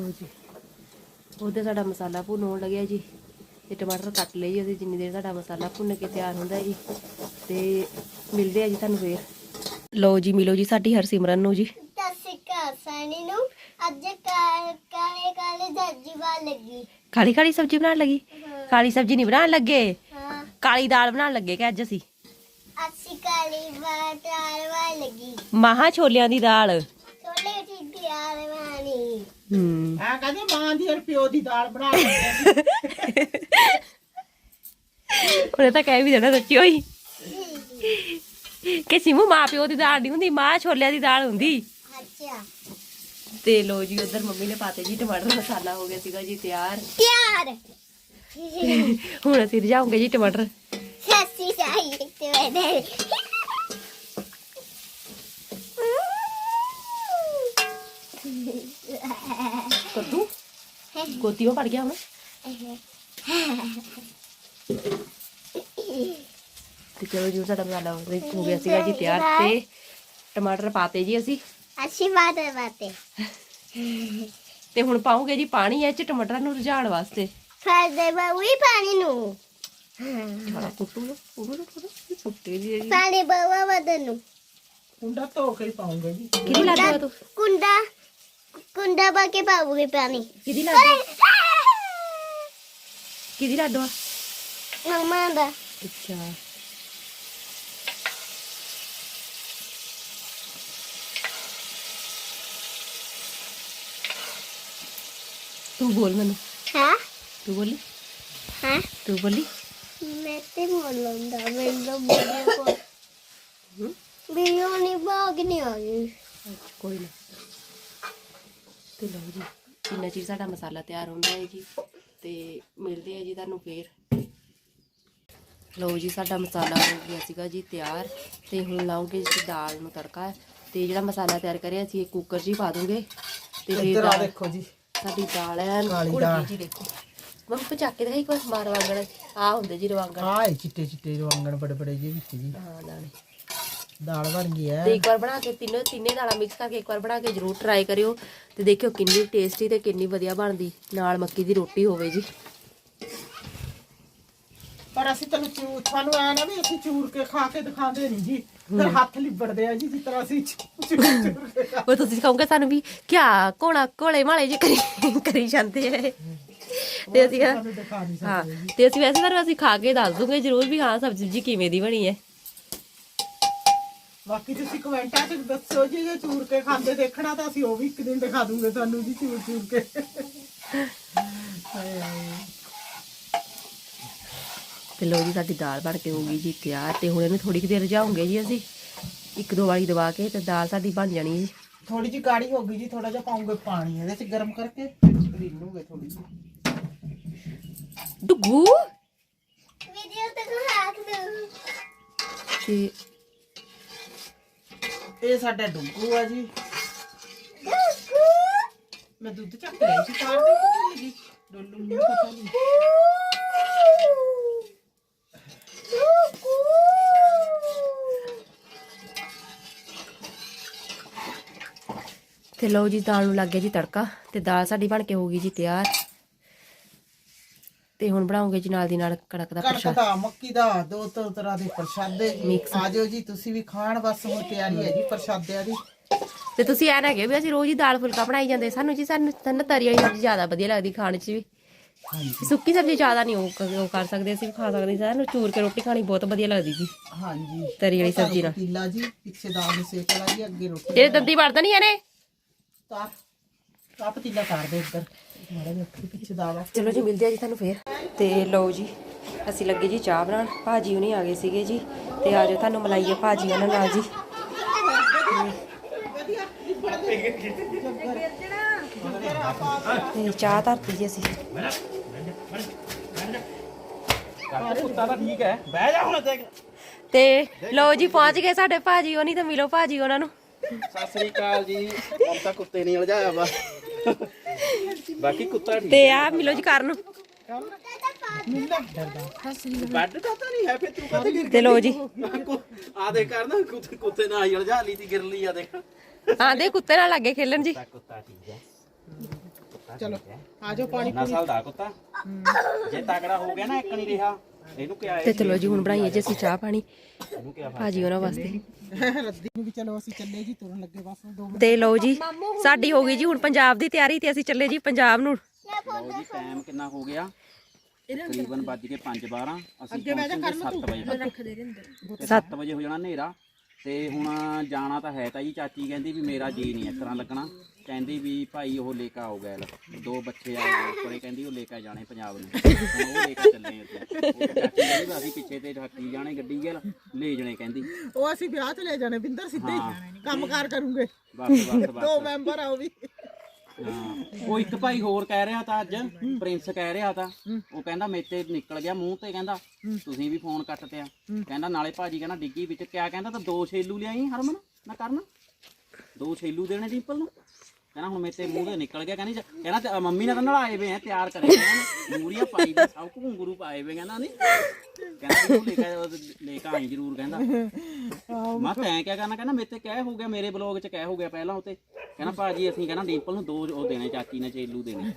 ਲਓ ਜੀ। ਉਹਦੇ ਸਾਡਾ ਮਸਾਲਾ ਭੁੰਨ ਹੋਣ ਲੱਗਿਆ ਜੀ। ਤੇ ਟਮਾਟਰ ਕੱਟ ਲਏ ਜੀ ਅਸੀਂ ਜਿੰਨੀ ਦੇਰ ਸਾਡਾ ਮਸਾਲਾ ਭੁੰਨ ਕੇ ਤਿਆਰ ਹੁੰਦਾ ਜੀ। ਤੇ ਮਿਲਦੇ ਆ ਜੀ ਤੁਹਾਨੂੰ ਫੇਰ। ਲਓ ਜੀ ਮਿਲੋ ਜੀ ਸਾਡੀ ਹਰਸਿਮਰਨ ਨੂੰ ਜੀ। ਤਸਿਕਾ ਸਾਨੀ ਨੂੰ। ਅੱਜ ਕਾ- ਕਾਲੇ ਕਾਲੇ ਦਰਜੀ ਵਾਲ ਲੱਗੀ। ਕਾਲੀ ਕਾਲੀ ਸਬਜ਼ੀ ਬਣਾਉਣ ਲੱਗੀ? ਕਾਲੀ ਸਬਜ਼ੀ ਨਹੀਂ ਬਣਾਉਣ ਲੱਗੇ? ਹਾਂ। ਕਾਲੀ ਦਾਲ ਬਣਾਉਣ ਲੱਗੇ ਕਿ ਅੱਜ ਅਸੀਂ? ਅਸੀਂ ਕਾਲੀ ਵਾਟਾਰ ਵਾਲ ਲੱਗੀ। ਮਾਹਾਂ ਛੋਲਿਆਂ ਦੀ ਦਾਲ। ਛੋਲੇ ਦੀ ਪਿਆਰ ਵਾਲੀ ਹੂੰ। ਆ ਕਹਿੰਦੇ ਮਾਂ ਦੀ ਔਰ ਪਿਓ ਦੀ ਦਾਲ ਬਣਾ ਲੈਂਦੇ ਉਹਨੇ ਤਾਂ ਕਹਿ ਵੀ ਦੇਣਾ ਸੱਚੀ ਹੋਈ ਕਿ ਸਿਮੂ ਮਾਂ ਪਿਓ ਦੀ ਦਾਲ ਨਹੀਂ ਹੁੰਦੀ ਮਾਂ ਛੋਲਿਆਂ ਦੀ ਦਾਲ ਹੁੰਦੀ। ਅੱਛਾ। ਤੇ ਲੋ ਜੀ ਉਧਰ ਮੰਮੀ ਨੇ ਪਾਤੇ ਜੀ ਟਮਾਟਰ ਮਸਾਲਾ ਹੋ ਗਿਆ ਸੀਗਾ ਜੀ ਤਿਆਰ। ਪਿਆਰ ਹੁਣ ਅਸੀਂ ਰਜਾਉਂਗੇ ਜੀ ਟਮਾਟਰ। ਸੱਸੀ ਸਾਈ ਤੇ ਵੇਦੇ ਕੱਦੂ? ਗੋਤੀਓ ਪੜ ਗਿਆ ਹੁਣ। ਤੇ ਚਲੋ ਜੀ ਸਾਡਾ ਮਸਾਲਾ ਹੋ ਗਿਆ ਸੀਗਾ ਜੀ ਤਿਆਰ ਤੇ ਟਮਾਟਰ ਪਾਤੇ ਜੀ ਅਸੀਂ। ਅਸੀਂ ਬਾਤ ਬਾਤੇ ਤੇ ਹੁਣ ਪਾਉਂਗੇ ਜੀ ਪਾਣੀ ਇਹ ਚ ਟਮਾਟਰਾਂ ਨੂੰ ਰਝਾਉਣ ਵਾਸਤੇ। ਫਿਰ ਦੇ ਬਈ ਪਾਣੀ ਨੂੰ। ਥੋੜਾ ਕੁੱਟੂ ਲੋ ਕੁੱਟੂ ਲੋ ਥੋੜਾ ਸੁੱਤੇ ਜੀ। ਪਾਣੀ ਬਵਾ ਵਦਨ ਨੂੰ। ਕੁੰਡਾ ਧੋ ਕੇ ਹੀ ਪਾਉਂਗੇ ਜੀ। ਕਿਹਦੀ ਲਾਡੂ ਆ ਤੂੰ? ਕੁੰਡਾ ਕੁੰਡਾ ਪਾ ਕੇ ਪਾਉਗੇ ਪਾਣੀ ਕਿਹਦੀ ਲਾਡੂ ਆ? ਕਿਹਦੀ ਲਾਡੂ ਆ ਮਮਾ ਦਾ ਅੱਛਾ ਤੂੰ ਬੋਲ ਮੈਨੂੰ ਹਾਂ ਤੂੰ ਬੋਲੀ ਹਾਂ ਤੂੰ ਬੋਲੀ ਮੈਂ ਤੇ ਬੋਲਦਾ ਮੈਨੂੰ ਵੀਡੀਓ ਕੋ ਵੀਡੀਓ ਨਹੀਂ ਬਾਗ ਨਹੀਂ ਆ ਗਈ ਅੱਛਾ, ਕੋਈ ਨਾ ਤੇ ਲਓ ਜੀ ਇੰਨਾ ਚੀਜ਼ ਸਾਡਾ ਮਸਾਲਾ ਤਿਆਰ ਹੁੰਦਾ ਹੈ ਜੀ ਤੇ ਮਿਲਦੇ ਆ ਜੀ ਤੁਹਾਨੂੰ ਫੇਰ। ਲਓ ਜੀ ਸਾਡਾ ਮਸਾਲਾ ਹੋ ਗਿਆ ਸੀਗਾ ਜੀ ਤਿਆਰ ਤੇ ਹੁਣ ਲਾਉਂਗੇ ਜੀ ਦਾਲ ਨੂੰ ਤੜਕਾ। ਤੇ ਜਿਹੜਾ ਮਸਾਲਾ ਤਿਆਰ ਕਰਿਆ ਸੀ ਇਹ ਕੁੱਕਰ 'ਚ ਹੀ ਪਾ ਦੂੰਗੇ। ਤੇ ਫਿਰ ਇੱਧਰ ਆ ਦਾਲ- ਦੇਖੋ ਜੀ। ਸਾਡੀ ਦਾਲ ਹੈ ਕਾਲੀ ਘੁਲ ਦਾਲ। ਗਈ ਜੀ ਦੇਖੋ। ਮੰਮੀ ਪਚਾ ਕੇ ਦਿਖਾਈ ਕੋਈ ਮਾਰ ਵਾਂਗਣ। ਆ ਹੁੰਦੇ ਜੀ ਰਵਾਂਗਣ। ਆਏ ਚਿੱਟੇ ਚਿੱਟੇ ਰਵਾਂਗਣ ਬੜੇ ਬੜੇ ਜਿਹੇ ਵਿੱਚ ਜੀ। ਹਾਂ ਦਾਣੇ। ਦਾਲ ਬਣ ਗਈ ਹੈ। ਤੇ ਇੱਕ ਵਾਰ ਬਣਾ ਕੇ ਤਿੰਨੋਂ ਤਿੰਨੇ ਦਾਲਾਂ ਮਿਕਸ ਕਰਕੇ ਇੱਕ ਵਾਰ ਬਣਾ ਕੇ ਜਰੂਰ ਟਰਾਈ ਕਰਿਓ ਤੇ ਦੇਖਿਓ ਕਿੰਨੀ ਟੇਸਟੀ ਤੇ ਕਿੰਨੀ ਵਧੀਆ ਬਣਦੀ ਨਾਲ ਮੱਕੀ ਦੀ ਰੋਟੀ ਹੋਵੇ ਜੀ। ਪਰ ਅਸੀਂ ਤੈਨੂੰ ਚੂਰ ਤੁਹਾਨੂੰ ਐ ਨਾ ਵੀ ਅਸੀਂ ਚੂਰ ਕੇ ਖਾ ਕੇ ਦਿਖਾਉਂਦੇ ਨਹੀਂ ਜੀ। ਫਿਰ ਹੱਥ ਲਿਬੜਦੇ ਆ ਜੀ ਜਿਸ ਤਰ੍ਹਾਂ ਅਸੀਂ ਚੂਰ ਚੂਰ ਕੇ ਖਾ- ਉਹ ਤੁਸੀਂ ਕਹੋਗੇ ਸਾਨੂੰ ਵੀ ਕਿਆ ਕੋਣਾ ਕੋਲੇ ਮਾਲੇ ਜੇ ਕਰੀ ਕਰੀ ਜਾਂਦੇ ਆ। ਤੇ ਅਸੀਂ ਕਿਹਾ- ਤੁਹਾਨੂੰ ਦਿਖਾ ਨਹੀਂ ਹਾਂ ਤੇ ਅਸੀਂ ਵੈਸੇ ਤੁਹਾਨੂੰ ਅਸੀਂ ਖਾ ਕੇ ਦੱਸ ਦੂੰਗੇ ਜਰੂਰ ਵੀ ਹਾਂ ਸਬਜ਼ੀ ਜੀ ਕਿਵੇਂ ਦੀ ਬਣੀ ਹੈ। ਬਾਕੀ ਤੁਸੀਂ ਕਮੈਂਟਾਂ 'ਚ ਦੱਸੋ ਜੀ ਜੇ ਚੂਰ ਕੇ ਖਾਂਦੇ ਦੇਖਣਾ ਤਾਂ ਅਸੀਂ ਉਹ ਵੀ ਇੱਕ ਦਿਨ ਦਿਖਾ ਦੂੰਗੇ ਤੁਹਾਨੂੰ ਜੀ ਚੂਰ ਚੂਰ ਕੇ। ਹਾਏ ਹਾਏ। ਤੇ ਲੋ ਜੀ ਸਾਡੀ ਦਾਲ ਬਣ ਕੇ ਹੋ ਗਈ ਜੀ ਤਿਆਰ ਤੇ ਹੁਣ ਇਹਨੂੰ ਥੋੜੀ ਕੁ ਦੇਰ ਰਝਾਉਂਗੇ ਜੀ ਅਸੀਂ। ਇੱਕ ਦੋ ਵਾਰੀ ਦਬਾ ਕੇ ਤੇ ਦਾਲ ਸਾਡੀ ਬਣ ਜਾਣੀ ਜੀ। ਥੋੜੀ ਜਿਹੀ ਗਾੜੀ ਹੋ ਗਈ ਜੀ ਥੋੜਾ ਜਿਹਾ ਪਾਉਂਗੇ ਪਾਣੀ ਇਹਦੇ 'ਚ ਗਰਮ ਕਰਕੇ ਰਿੰਨੂਗੇ ਥੋੜੀ ਜਿਹੀ। ਡੁੱਗੂ ਵੀਡੀਓ ਤੱਕ ਹਾਕ ਦੋ। ਤੇ ਇਹ ਸਾਡਾ ਡੁੱਗੂ ਆ ਜੀ। ਮੈਂ ਦੁੱਧ ਚੱਕ ਲਈ ਸੀ ਕਾਰ ਦੇ ਕਿੱਥੇ ਜੀ ਡੋਲੂ ਨੂੰ ਪਤਾ ਨਹੀਂ। ਤੇ ਲਓ ਜੀ ਦਾਲ ਨੂੰ ਲੱਗ ਗਿਆ ਜੀ ਤੜਕਾ ਤੇ ਦਾਲ ਸਾਡੀ ਬਣ ਕੇ ਹੋ ਗਈ ਜੀ ਤਿਆਰ। ਤੇ ਹੁਣ ਬਣਾਉਂਗੇ ਜੀ ਨਾਲ ਦੀ ਨਾਲ ਕਣਕ ਦਾ ਕਣਕ ਪ੍ਰਸ਼ਾਦ। ਦਾ ਮੱਕੀ ਦਾ ਦੋ ਦੋ ਤਰ੍ਹਾਂ ਦੇ ਪ੍ਰਸ਼ਾਦੇ। ਜੀ ਆ ਜਾਓ ਜੀ ਤੁਸੀਂ ਵੀ ਖਾਣ ਬਸ ਹੁਣ ਤਿਆਰੀ ਹੈ ਜੀ ਪ੍ਰਸ਼ਾਦਿਆਂ ਦੀ। ਤੇ ਤੁਸੀਂ ਐ ਨਾ ਕਿ ਵੀ ਅਸੀਂ ਰੋਜ਼ ਹੀ ਦਾਲ ਫੁਲਕਾ ਬਣਾਈ ਜਾਂਦੇ ਸਾਨੂੰ ਜੀ ਸਾਨੂੰ ਸਾਨੂੰ ਤਰੀ ਵਾਲੀ ਸਬਜ਼ੀ ਜ਼ਿਆਦਾ ਵਧੀਆ ਲੱਗਦੀ ਖਾਣ 'ਚ ਵੀ। ਹਾਂਜੀ। ਸੁੱਕੀ ਸਬਜ਼ੀ ਜ਼ਿਆਦਾ ਨਹੀਂ ਉਹ ਕ- ਉਹ ਕਰ ਸਕਦੇ ਅਸੀਂ ਵੀ ਖਾ ਸਕਦੇ ਸਾਨੂੰ ਚੂਰ ਕੇ ਰੋਟੀ ਖਾਣੀ ਬਹੁਤ ਵਧੀਆ ਲੱਗਦੀ ਜੀ। ਹਾਂਜੀ। ਤਰੀ ਵਾਲੀ ਸਬਜ਼ੀ ਨਾਲ। ਪੀਲਾ ਜੀ ਪਿੱਛੇ ਦਾਲ ਦੇ ਸੇਕ ਲਾ ਜੀ ਅੱਗੇ ਰੋਟੀ ਤੇਰੇ ਦੰਦੀ ਵੜਦਾ ਨਹੀਂ ਇਹਨੇ? ਤਾਰ ਆ ਪਤੀਲਾ ਤਾਰ ਦੇ ਉੱਧਰ ਮਾੜਾ ਜਿਹਾ ਪਿੱਛੇ ਚਲੋ ਜੀ ਮਿਲਦੇ ਆ ਜੀ ਤੁਹਾਨੂੰ ਫੇਰ। ਤੇ ਲਓ ਜੀ ਅਸੀਂ ਲੱਗੇ ਜੀ ਚਾਹ ਬਣਾਉਣ। ਭਾਜੀ ਹੁਣੀ ਆ ਗਏ ਸੀਗੇ ਜੀ। ਤੇ ਆਜੋ ਤੁਹਾਨੂੰ ਮਲਾਈਏ ਭਾਜੀ ਉਹਨਾਂ ਨਾਲ ਜੀ। ਤੇ ਚਾਹ ਧਰਤੀ ਜੀ ਅਸੀਂ। ਕੁੱਤਾ ਤਾਂ ਠੀਕ ਹੈ ਬਹਿ ਜਾ ਹੁਣ ਤੇ ਤੇ ਲਓ ਜੀ ਪਹੁੰਚ ਗਏ ਸਾਡੇ ਭਾਜੀ ਉਹ ਨਹੀਂ ਤਾਂ ਮਿਲੋ ਭਾਜੀ ਉਹਨਾਂ ਨੂੰ। ਸਤਿ ਸ੍ਰੀ ਅਕਾਲ ਜੀ। ਹੁਣ ਤਾਂ ਕੁੱਤੇ ਨਹੀਂ ਉਲਝਾਇਆ ਵਾ। ਬਾਕੀ ਕੁੱਤਾ ਠੀਕ ਤੇ ਆ ਮਿਲੋ ਜੀ ਕਰਨ। ਬੈੱਡ ਦਾ ਤਾਂ ਨਹੀਂ ਹੈ ਫੇ ਤੂੰ ਕਦੇ ਗਿਰ ਤੇ ਲਓ ਜੀ। ਆ ਦੇ ਕਰ ਨਾ ਕੁੱਤੇ ਕੁੱਤੇ ਨਾਲ ਹੀ ਉਲਝਾ ਲਈ ਤੀ ਗਿਰ ਲਈ ਆ ਦੇਖ। ਹਾਂ ਦੇ ਕੁੱਤੇ ਨਾਲ ਲੱਗੇ ਖੇਲਣ ਜੀ। ਤਾਂ ਕੁੱਤਾ ਠੀਕ ਹੈ। ਚਲੋ ਆ ਜਾਓ ਪਾਣੀ ਨਸਲ ਦਾ ਕੁੱਤਾ। ਜੇ ਤਗੜਾ ਹੋ ਗਿਆ ਨਾ ਇੱਕ ਨਹੀਂ ਰਿਹਾ। ਇਹਨੂੰ ਕਿਹਾ ਤੇ ਚਲੋ ਜੀ ਹੁਣ ਬਣਾਈਏ ਜੀ ਅਸੀਂ ਚਾਹ ਪਾਣੀ। ਭਾਜੀ ਉਹਨਾਂ ਵਾਸਤੇ। ਰੱਦੀ ਨੂੰ ਵੀ ਚਲੋ ਅਸੀਂ ਚੱਲੇ ਜੀ ਤੁਰਨ ਲੱਗੇ ਬਸ ਦੋ ਤੇ ਲਓ ਜੀ ਸਾਡੀ ਹੋ ਗਈ ਜੀ ਹੁਣ ਪੰਜਾਬ ਦੀ ਤਿਆਰੀ ਤੇ ਅਸੀਂ ਚੱਲੇ ਜੀ ਪੰਜਾਬ ਨੂੰ। ਲਓ ਜੀ ਟਾਈਮ ਕਿੰਨਾ ਹੋ ਗਿਆ? ਤਕਰੀਬਨ ਵੱਜ ਕੇ 5:12 ਅਸੀਂ ਪਹੁੰਚਾਂਗੇ 7 ਵਜੇ ਤੱਕ। 7 ਵਜੇ ਹੋ ਜਾਣਾ ਹਨੇਰਾ। ਤੇ ਹੁਣ ਜਾਣਾ ਤਾਂ ਹੈ ਤਾਂ ਜੀ ਚਾਚੀ ਕਹਿੰਦੀ ਵੀ ਮੇਰਾ ਜੀ ਨਹੀਂ ਇਸ ਤਰ੍ਹਾਂ ਲੱਗਣਾ। ਕਹਿੰਦੀ ਵੀ ਭਾਈ ਉਹ ਲੈ ਕੇ ਆਓ ਗੈਲ ਦੋ ਬੱਚੇ ਆਏ ਹੋਏ ਉੱਪਰੇ ਕਹਿੰਦੀ ਉਹ ਲੈ ਕੇ ਜਾਣੇ ਪੰਜਾਬ ਨੂੰ। ਹੁਣ ਉਹ ਲੈ ਕੇ ਚੱਲੇ ਅਸੀਂ ਉਹ ਚਾਚੀ ਕਹਿੰਦੀ ਵੀ ਅਸੀਂ ਪਿੱਛੇ ਤੇ ਠੱਕੀ ਜਾਣੇ ਗੱਡੀ ਗੈਲ ਲੈ ਜਾਣੇ ਕਹਿੰਦੀ। ਉਹ ਅਸੀਂ ਵਿਆਹ ਚ ਲੈ ਜਾਣੇ ਬਿੰਦਰ ਸਿੱਧੇ ਹੀ ਕੰਮਕਾਰ ਕਰੂੰਗੇ। ਬਸ ਬਸ ਬਸ। ਦੋ ਮੈਂਬਰ ਆ ਉਹ ਵੀ। ਹਾਂ। ਉਹ ਇੱਕ ਭਾਈ ਹੋਰ ਕਹਿ ਰਿਹਾ ਤਾਂ ਅੱਜ ਪ੍ਰਿੰਸ ਕਹਿ ਰਿਹਾ ਤਾਂ। ਉਹ ਕਹਿੰਦਾ ਮੇਰੇ ਤੇ ਨਿਕਲ ਗਿਆ ਮੂੰਹ ਤੇ ਕਹਿੰਦਾ ਤੁਸੀਂ ਵੀ ਫੋਨ ਕੱਟਤਿਆ ਕਹਿੰਦਾ ਨਾਲੇ ਭਾਜੀ ਕਹਿੰਦਾ ਡਿੱਗੀ ਵਿੱਚ ਕਿਆ ਕਹਿੰਦਾ ਤਾਂ ਦੋ ਛੇਲੂ ਲਿਆਈ ਹਰਮਨ ਨਾ ਕਰਨ। ਦੋ ਛੇਲੂ ਦੇਣੇ ਡਿੰਪਲ ਨੂੰ। ਕਹਿੰਦਾ ਹੁਣ ਮੇਰੇ ਤੇ ਮੂੰਹ ਤੇ ਨਿਕਲ ਗਿਆ ਕਹਿੰਦੀ ਕਹਿੰਦਾ ਤੇ ਮੰਮੀ ਨੇ ਤਾਂ ਨਲਾਏ ਵੇ ਆ ਤਿਆਰ ਕਰੇ ਮੂਰੀਆਂ ਪਾਈ ਵੀ ਸਭ ਕੁ ਘੁੰਗਰੂ ਪਾਏ ਵੇ ਕਹਿੰਦਾ ਨਹੀਂ। ਕਹਿੰਦਾ ਤੂੰ ਲੈ ਕੇ ਉਹ ਲੈ ਕੇ ਆਈ ਜ਼ਰੂਰ ਕਹਿੰਦਾ। ਮੈਂ ਤੈਂ ਕਿਆ ਕਰਨਾ ਕਹਿੰਦਾ ਮੇਰੇ ਤੇ ਕਹਿ ਹੋ ਗਿਆ ਮੇਰੇ ਬਲੌਗ 'ਚ ਕਹਿ ਹੋ ਗਿਆ ਪਹਿਲਾਂ ਉਤੇ ਕਹਿੰਦਾ ਭਾਜੀ ਅਸੀਂ ਕਹਿੰਦਾ ਡਿੰਪਲ ਨੂੰ ਦੋ ਉਹ ਦੇਣੇ ਚਾਚੀ ਨੇ ਚੇਲੂ ਦੇਣੇ।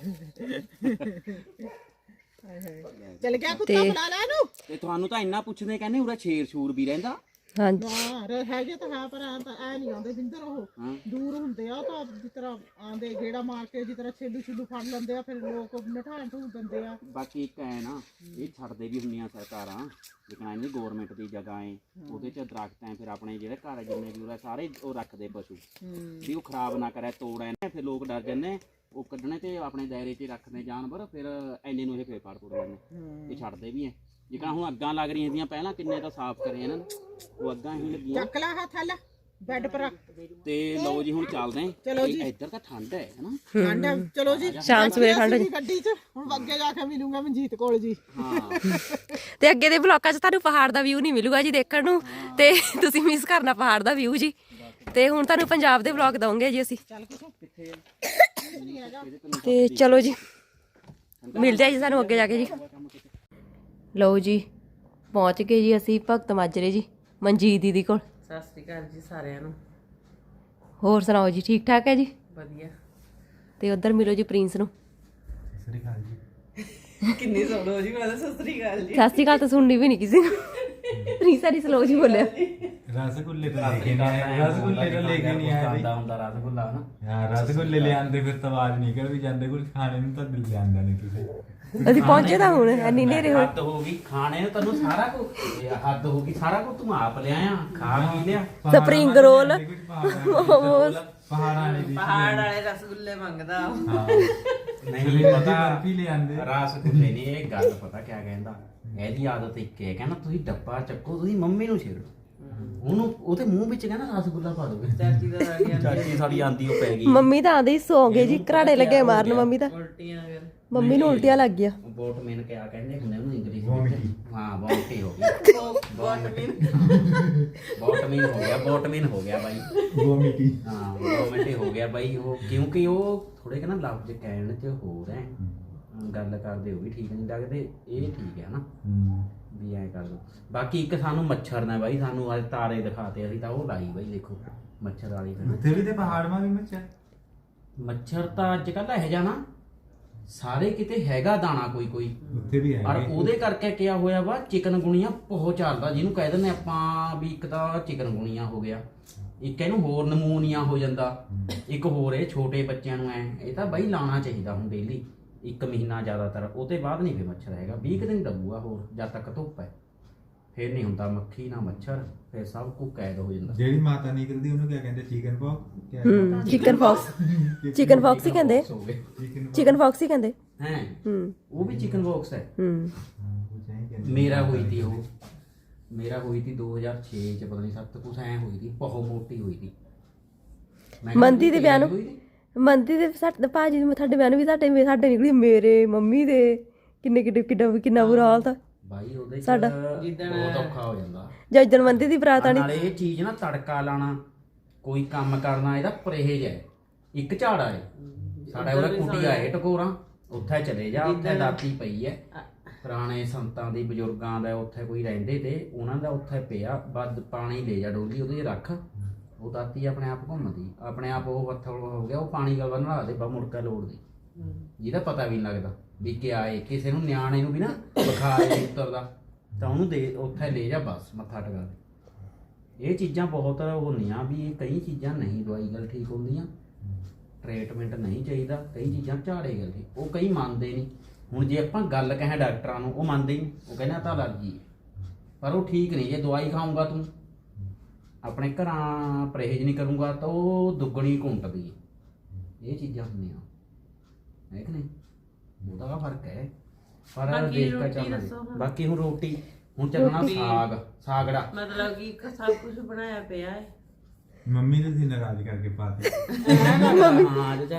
ਚੱਲ ਗਿਆ ਕੁੱਤਾ ਬੁਲਾ ਲੈ ਇਹਨੂੰ। ਤੇ ਤੁਹਾਨੂੰ ਤਾਂ ਇੰਨਾ ਪੁੱਛਦੇ ਕਹਿੰਦੇ ਉਰੇ ਛੇਰ ਛੂਰ ਵੀ ਰਹਿੰਦਾ। ਹਾਂਜੀ। ਹਾਂ ਰ- ਹੈਗੇ ਤਾਂ ਹੈ ਪਰ ਐ ਤਾਂ ਐ ਨਹੀਂ ਆਉਂਦੇ। ਬਿੰਦਰ ਉਹ ਹਾਂ। ਦੂਰ ਹੁੰਦੇ ਆ ਉਹ ਤਾਂ ਜਿਸ ਤਰ੍ਹਾਂ ਆਂਦੇ ਗੇੜਾ ਮਾਰ ਕੇ ਜਿਸ ਤਰ੍ਹਾਂ ਛੇਲੂ ਛੇਲੂ ਫੜ ਲੈਂਦੇ ਆ ਫਿਰ ਲੋਕ ਨਠਾਣ ਢੂੰ ਦਿੰਦੇ ਆ। ਬਾਕੀ ਇੱਕ ਹੈ ਨਾ ਇਹ ਛੱਡਦੇ ਵੀ ਹੁੰਦੀਆਂ ਸਰਕਾਰਾਂ ਲੇਕਿਨ ਇਹਨੀ ਗਵਰਨਮੈਂਟ ਦੀ ਜਗ੍ਹਾ ਏ ਉਹਦੇ ਚ ਦਰਖਤ ਐ ਫਿਰ ਆਪਣੇ ਜਿਹੜੇ ਘਰ ਜਿੰਨੇ ਵੀ ਸਾਰੇ ਉਹ ਰੱਖਦੇ ਪਸ਼ੂ। ਵੀ ਉਹ ਖਰਾਬ ਨਾ ਕਰੇ ਤੋੜੇ ਨੇ ਫਿਰ ਲੋਕ ਡਰ ਜੰਨੇ ਉਹ ਕੱਢਣੇ ਤੇ ਆਪਣੇ ਦਾਇਰੇ 'ਚ ਰੱਖਦੇ ਜਾਨਵਰ ਫਿਰ ਐਨੇ ਨੂੰ ਇਹ ਫੇਰ ਫਾੜ ਫੁੜ ਲੈਂਦੇ। ਇਹ ਛੱਡਦੇ ਵੀ ਐ। ਜਿਕਾਂ ਹੁਣ ਅੱਗਾਂ ਲੱਗ ਰਹੀਆਂ ਸੀਆਂ ਪਹਿਲਾਂ ਕਿੰਨੇ ਤਾਂ ਸਾਫ਼ ਕਰੇ ਇਹਨਾਂ ਨੇ। ਉਹ ਅੱਗਾਂ ਹੀ ਲੱਗੀਆਂ। ਚੱਕ ਲੈ ਹੱਥ ਹੱਲ ਬੈੱਡ ਪਰ। ਰੱਖ ਤੇ ਲਓ ਜੀ ਹੁਣ ਚੱਲਦੇ ਆਂ ਚਲੋ ਜੀ। ਇੱਧਰ ਤਾਂ ਠੰਡ ਹੈ ਹਨਾ ਠੰਡ ਆ, ਚਲੋ ਜੀ ਸ਼ਾਮ ਸਵੇਰੇ ਠੰਡ ਵੀ ਗੱਡੀ 'ਚ। ਹੁਣ ਅੱਗੇ ਜਾ ਕੇ ਮਿਲੂੰਗਾ ਮਨਜੀਤ ਕੋਲ ਜੀ। ਹਾਂ। ਤੇ ਅੱਗੇ ਦੇ ਬਲੌਕਾਂ 'ਚ ਤੁਹਾਨੂੰ ਪਹਾੜ ਦਾ ਵਿਊ ਨਹੀਂ ਮਿਲੂਗਾ ਜੀ ਦੇਖਣ ਨੂੰ। ਤੇ ਤੁਸੀਂ ਮਿਸ ਕਰਨਾ ਪਹਾੜ ਦਾ ਵਿਊ ਜੀ। ਤੇ ਹੁਣ ਤੁਹਾਨੂੰ ਪੰਜਾਬ ਦੇ ਬਲੌਗ ਦਵਾਂਗੇ ਜੀ ਅਸੀਂ? ਤੇ ਚਲੋ ਜੀ। ਮਿਲਦੇ ਆ ਜੀ ਸਾਨੂੰ ਅੱਗੇ ਜਾ ਕੇ ਜੀ। ਲਓ ਜੀ ਪਹੁੰਚ ਗਏ ਜੀ ਅਸੀਂ ਭਗਤ ਮਾਜਰੇ ਜੀ ਮਨਜੀਤ ਦੀਦੀ ਕੋਲ। ਸਤਿ ਸ੍ਰੀ ਅਕਾਲ ਜੀ ਸਾਰਿਆਂ ਨੂੰ। ਹੋਰ ਸੁਣਾਓ ਜੀ ਠੀਕ ਠਾਕ ਹੈ ਜੀ? ਵਧੀਆ। ਤੇ ਉਧਰ ਮਿਲੋ ਜੀ ਪ੍ਰਿੰਸ ਨੂੰ। ਕਿੰਨੀ ਸੋਹਣੀ ਜੀ ਮੈਂ ਤਾਂ ਸਤਿ ਸ੍ਰੀ ਅਕਾਲ ਜੀ। ਸਤਿ ਸ਼੍ਰੀ ਅਕਾਲ ਤਾਂ ਸੁਣਨੀ ਵੀ ਨਹੀਂ ਕਿਸੇ ਨੂੰ। ਪ੍ਰਿੰਸ ਆਰੀ ਸਲੋ ਜੀ ਬੋਲਿਆ। ਰਸਗੁੱਲੇ ਤਾਂ ਲੈ ਕੇ ਨਹੀਂ ਆਇਆ ਰਸਗੁੱਲੇ ਤਾਂ ਲੈ ਕੇ ਨਹੀਂ ਆਇਆ ਜੀ ਖਾਂਦਾ ਹੁੰਦਾ ਰਸਗੁੱਲਾ ਨਾ ਹਾਂ ਰਸਗੁੱਲੇ ਲਿਆਂਦੇ ਫਿਰ ਤਾਂ ਆਵਾਜ਼ ਨਿਕਲ ਵੀ ਜਾਂਦੇ ਕੁਝ ਖਾਣੇ ਨੂੰ ਤਾਂ ਦਿਲ ਲਿਆਂਦਾ ਨਹੀਂ ਤੁਸੀਂ। ਅਸੀਂ ਪਹੁੰਚੇ ਤਾਂ ਹੁਣ ਐਨੀ ਨੇਰੇ ਹੋ ਹੱਦ ਹੋ ਗਈ ਖਾਣੇ ਨੂੰ ਤੈਨੂੰ ਸਾਰਾ ਕੁਝ ਹੱਦ ਹੋ ਗਈ ਸਾਰਾ ਕੁਝ ਤੂੰ ਆਪ ਲਿਆਇਆ ਖਾ ਪੀ ਲਿਆ। ਸਪਰਿੰਗ ਰੋਲ ਮੋਮੋਸ ਪਹਾੜਾਂ ਵਾਲੇ ਦੀ ਪਹਾੜ ਵਾਲੇ ਰਸਗੁੱਲੇ ਮੰਗਦਾ। ਹਾਂ। ਨਹੀਂ ਦੀ ਪਤਾ ਬਰਫੀ ਲਿਆਂਦੇ। ਰਸਗੁੱਲੇ ਨਹੀਂ ਇਹ ਗੱਲ ਪਤਾ ਕਿਆ ਕਹਿੰਦਾ? ਇਹਦੀ ਆਦਤ ਇੱਕ ਹੈ ਕਹਿੰਦਾ ਤੁਸੀਂ ਡੱਬਾ ਚੱਕੋ ਤੁਸੀਂ ਮੰਮੀ ਨੂੰ ਛੇੜੋ। ਉਹਨੂੰ ਉਹਦੇ ਮੂੰਹ ਵਿੱਚ ਕਹਿੰਦਾ ਰਸਗੁੱਲਾ ਪਾ ਦੋਗੇ ਚਾਚੀ ਦਾ ਆ ਗਿਆ। ਚਾਚੀ ਸਾਡੀ ਆਂਦੀ ਉਹ ਪੈ ਗਈ। ਮੰਮੀ ਤਾਂ ਆਂਦੇ ਹੀ ਸੌਂ ਗਏ ਜੀ ਘਰਾੜੇ ਲੱਗੇ ਮਾਰਨ ਮੰਮੀ ਤਾਂ ਉਲਟੀਆਂ ਫਿਰ। ਮੰਮੀ ਨੂੰ ਉਲਟੀਆਂ ਲੱਗ ਗਿਆ ਬੋਟ ਮੈਨ ਕਿਆ ਕਹਿੰਦੇ ਹੁੰਦੇ ਉਹਨੂੰ ਇੰਗਲਿਸ਼. ਵਿੱਚ? ਹਾਂ ਵੋਮਟੀ ਹੋ ਗਈ। ਬੋਟਮੀਨ ਹੋ ਗਿਆ ਬੋਟਮੀਨ ਹੋ ਗਿਆ ਬਾਈ। ਗੋਮੀਟੀ ਹਾਂ ਵੋਮਟੀ ਹੋ ਗਿਆ ਬਾਈ ਉਹ ਕਿਉਂਕਿ ਉਹ ਥੋੜੇ ਕਿ ਨਾ ਲਫ਼ਜ਼ ਕਹਿਣ ਚ ਹੋਰ ਹੈ। ਗੱਲ ਕਰਦੇ ਉਹ ਵੀ ਠੀਕ ਨਹੀਂ ਲੱਗਦੇ ਇਹ ਠੀਕ ਹੈ ਨਾ। ਵੀ ਐ ਕਰ ਦੋ ਬਾਕੀ ਇੱਕ ਸਾਨੂੰ ਮੱਛਰ ਨੇ ਬਾਈ ਸਾਨੂੰ ਅੱਜ ਤਾਰੇ ਦਿਖਾਤੇ ਅਸੀਂ ਤਾਂ ਉਹ ਲਾਈ ਬਾਈ ਦੇਖੋ। ਮੱਛਰ ਵਾਲੀ ਫਿਰ ਵੀ ਤੇ ਪਹਾੜ ਮਾ ਵੀ ਮੱਛਾ ਮੱਛਰ ਤਾਂ ਅੱਜ ਕੱਲ ਇਹ ਜਾਣਾ ਸਾਰੇ ਕਿਤੇ ਹੈਗਾ ਦਾਣਾ ਕੋਈ ਕੋਈ। ਉੱਥੇ ਵੀ ਔਰ ਹੈ ਉਹਦੇ ਕਰਕੇ ਕਿਆ ਹੋਇਆ ਵਾ ਚਿਕਨ ਗੁਣੀਆਂ ਬਹੁਤ ਚੱਲਦਾ। ਜਿਹਨੂੰ ਕਹਿ ਦਿੰਦੇ ਆਪਾਂ ਵੀ ਇੱਕ ਤਾਂ ਚਿਕਨ ਗੁਣੀਆਂ ਹੋ ਗਿਆ। ਇੱਕ ਇਹਨੂੰ ਹੋਰ ਨਮੂਨੀਆ ਹੋ ਜਾਂਦਾ। ਇੱਕ ਹੋਰ ਇਹ ਛੋਟੇ ਬੱਚਿਆਂ ਨੂੰ ਐ ਇਹ ਤਾਂ ਬਾਈ ਲਾਉਣਾ ਚਾਹੀਦਾ ਹੁਣ ਡੇਲੀ ਇੱਕ ਮਹੀਨਾ ਜ਼ਿਆਦਾਤਰ। ਉਹ ਤੇ ਬਾਅਦ ਨਹੀਂ ਫੇ ਮੱਛਰ ਹੈਗਾ 20 ਕੁ ਦਿਨ ਲੱਗੂਗਾ ਹੋਰ ਜਦ ਤੱਕ ਧੁੱਪ ਹੈ। ਫੇਰ ਨਹੀਂ ਹੁੰਦਾ ਮੱਖੀ ਨਾ ਮੱਛਰ ਫੇਰ ਸਭ ਕੁ ਕੈਦ ਹੋ ਜਾਂਦਾ। ਜਿਹੜੀ ਮਾਤਾ ਨਿਕਲਦੀ ਉਹਨੂੰ ਕੀ ਕਹਿੰਦੇ? ਚਿਕਨ ਪੌਕ ਹੂੰ ਚਿਕਨ ਫੌਕਸ ਚਿਕਨ ਫੌਕਸ ਹੀ ਕਹਿੰਦੇ। ਚਿਕਨ ਚਿਕਨ ਫੌਕਸ ਹੀ ਕਹਿੰਦੇ। ਹੈ? ਹੂੰ। ਉਹ ਵੀ ਚਿਕਨ ਬਾਕਸ ਹੈ। ਹੂੰ। ਮੇਰਾ ਹੋਈ ਤੀ ਉਹ। ਮੇਰਾ ਹੋਈ ਤੀ 2006 ਚ ਪਤਾ ਨਹੀਂ ਸੱਤ ਕੁਛ ਐ ਹੋਈ ਤੀ ਬਹੁਤ ਮੋਟੀ ਹੋਈ ਤੀ। ਮੈਂ ਕਿਹਾ ਮੰਦੀ ਦੇ ਵਿਆਹ ਨੂੰ ਹੋਈ ਤੀ? ਮੰਦੀ ਦੇ ਸਾਡੇ ਭਾਜੀ ਦੇ ਵਿਆਹ ਨੂੰ ਵੀ ਸਾਡੇ ਸਾਡੇ ਨਿਕਲੀ ਮੇਰੇ ਮੰਮੀ ਦੇ। ਕਿੰਨੇ ਕਿੰਨੇ ਕਿੰਨਾ ਕਿੰਨਾ ਬੁਰਾ ਹਾਲ ਤਾਂ। ਬਾਈ ਉਹਦੇ ਚ ਸਾਡਾ। ਬਹੁਤ ਔਖਾ ਹੋ ਜਾਂਦਾ। ਜੱਜਣ ਮੰਦੀ ਦੀ ਬਰਾਤ ਆਣੀ। ਨਾਲੇ ਇਹ ਚੀਜ਼ ਨਾ ਤੜਕਾ ਲਾਣਾ ਕੋਈ ਕੰਮ ਕਰਨਾ ਇਹਦਾ ਪਰਹੇਜ ਹੈ। ਇੱਕ ਝਾੜਾ ਹੈ। ਸਾਡਾ ਉਹਦਾ ਕੁਟੀਆ ਹੈ ਟਕੋਰਾ ਉੱਥੇ ਚਲੇ ਜਾ ਉੱਥੇ ਦਾਤੀ ਪਈ ਹੈ। ਪੁਰਾਣੇ ਸੰਤਾਂ ਦੀ ਬਜ਼ੁਰਗਾਂ ਦਾ ਉੱਥੇ ਕੋਈ ਰਹਿੰਦੇ ਤੇ ਉਹਨਾਂ ਦਾ ਉੱਥੇ ਪਿਆ ਵੱਧ ਪਾਣੀ ਲੈ ਜਾ ਡੋਲੀ ਉਹਦੇ 'ਚ ਰੱਖ। ਉਹ ਦਾਤੀ ਆਪਣੇ ਆਪ ਘੁੰਮਦੀ ਆਪਣੇ ਆਪ ਉਹ ਹੱਥ ਹੋ ਗਿਆ ਉਹ ਪਾਣੀ ਗਲਵਾ ਨਲਾ ਦੇ ਬਾ ਮੁੜ ਕੇ ਲੋੜਦੀ ਜਿਹਦਾ ਪਤਾ ਵੀ ਨਹੀਂ ਲੱਗਦਾ। ਵੀ ਕਿ ਆਏ ਕਿਸੇ ਨੂੰ ਨਿਆਣੇ ਨੂੰ ਵੀ ਨਾ ਬੁਖਾਰ ਨਹੀਂ ਉਤਰਦਾ ਤਾਂ ਉਹਨੂੰ ਦੇ ਉੱਥੇ ਲੈ ਜਾ ਬਸ ਮੱਥਾ ਟਿਕਾ ਦੇ। ਇਹ ਚੀਜ਼ਾਂ ਬਹੁਤ ਹੁੰਦੀਆਂ ਵੀ ਇਹ ਕਈ ਚੀਜ਼ਾਂ ਨਹੀਂ ਦਵਾਈ ਗੱਲ ਠੀਕ ਹੁੰਦੀਆਂ ਟ੍ਰੀਟਮੈਂਟ ਨਹੀਂ ਚਾਹੀਦਾ ਕਈ ਚੀਜ਼ਾਂ ਝਾੜੇ ਗਏ ਉਹ ਕਈ ਮੰਨਦੇ ਨਹੀਂ। ਹੁਣ ਜੇ ਆਪਾਂ ਗੱਲ ਕਹੇ ਡਾਕਟਰਾਂ ਨੂੰ ਉਹ ਮੰਨਦੇ ਨਹੀਂ ਉਹ ਕਹਿੰਦੇ ਆ ਤਾਂ ਅਲਰਜੀ ਹੈ ਪਰ ਉਹ ਠੀਕ ਨਹੀਂ ਜੇ ਦਵਾਈ ਖਾਊਂਗਾ ਤੂੰ ਆਪਣੇ ਘਰਾਂ ਪਰਹੇਜ਼ ਨਹੀਂ ਕਰੂੰਗਾ ਤਾਂ ਉਹ ਦੁੱਗਣੀ ਘੁੰਟਦੀ ਇਹ ਚੀਜ਼ਾਂ ਹੁੰਦੀਆਂ। ਹੈ ਕਿ ਨਹੀਂ? ਉਹਦਾ ਫ਼ਰਕ ਹੈ। ਪਰ ਬਾਕੀ ਦੇਖ ਕੇ ਰੋਟੀ ਚੱਲਣਾ ਦੱਸੋ ਹੁਣ। ਬਾਕੀ ਹੁਣ ਰੋਟੀ ਹੁਣ ਚੱਲਣਾ ਸਾਗ ਸਾਗੜਾ। ਮਤਲਬ ਕਿ ਸਭ ਕੁਝ ਬਣਾਇਆ ਪਿਆ ਹੈ। ਮੰਮੀ ਨੇ ਸੀ ਨਾਰਾਜ਼ ਕਰਕੇ ਪਾਤੇ ਹਾਂ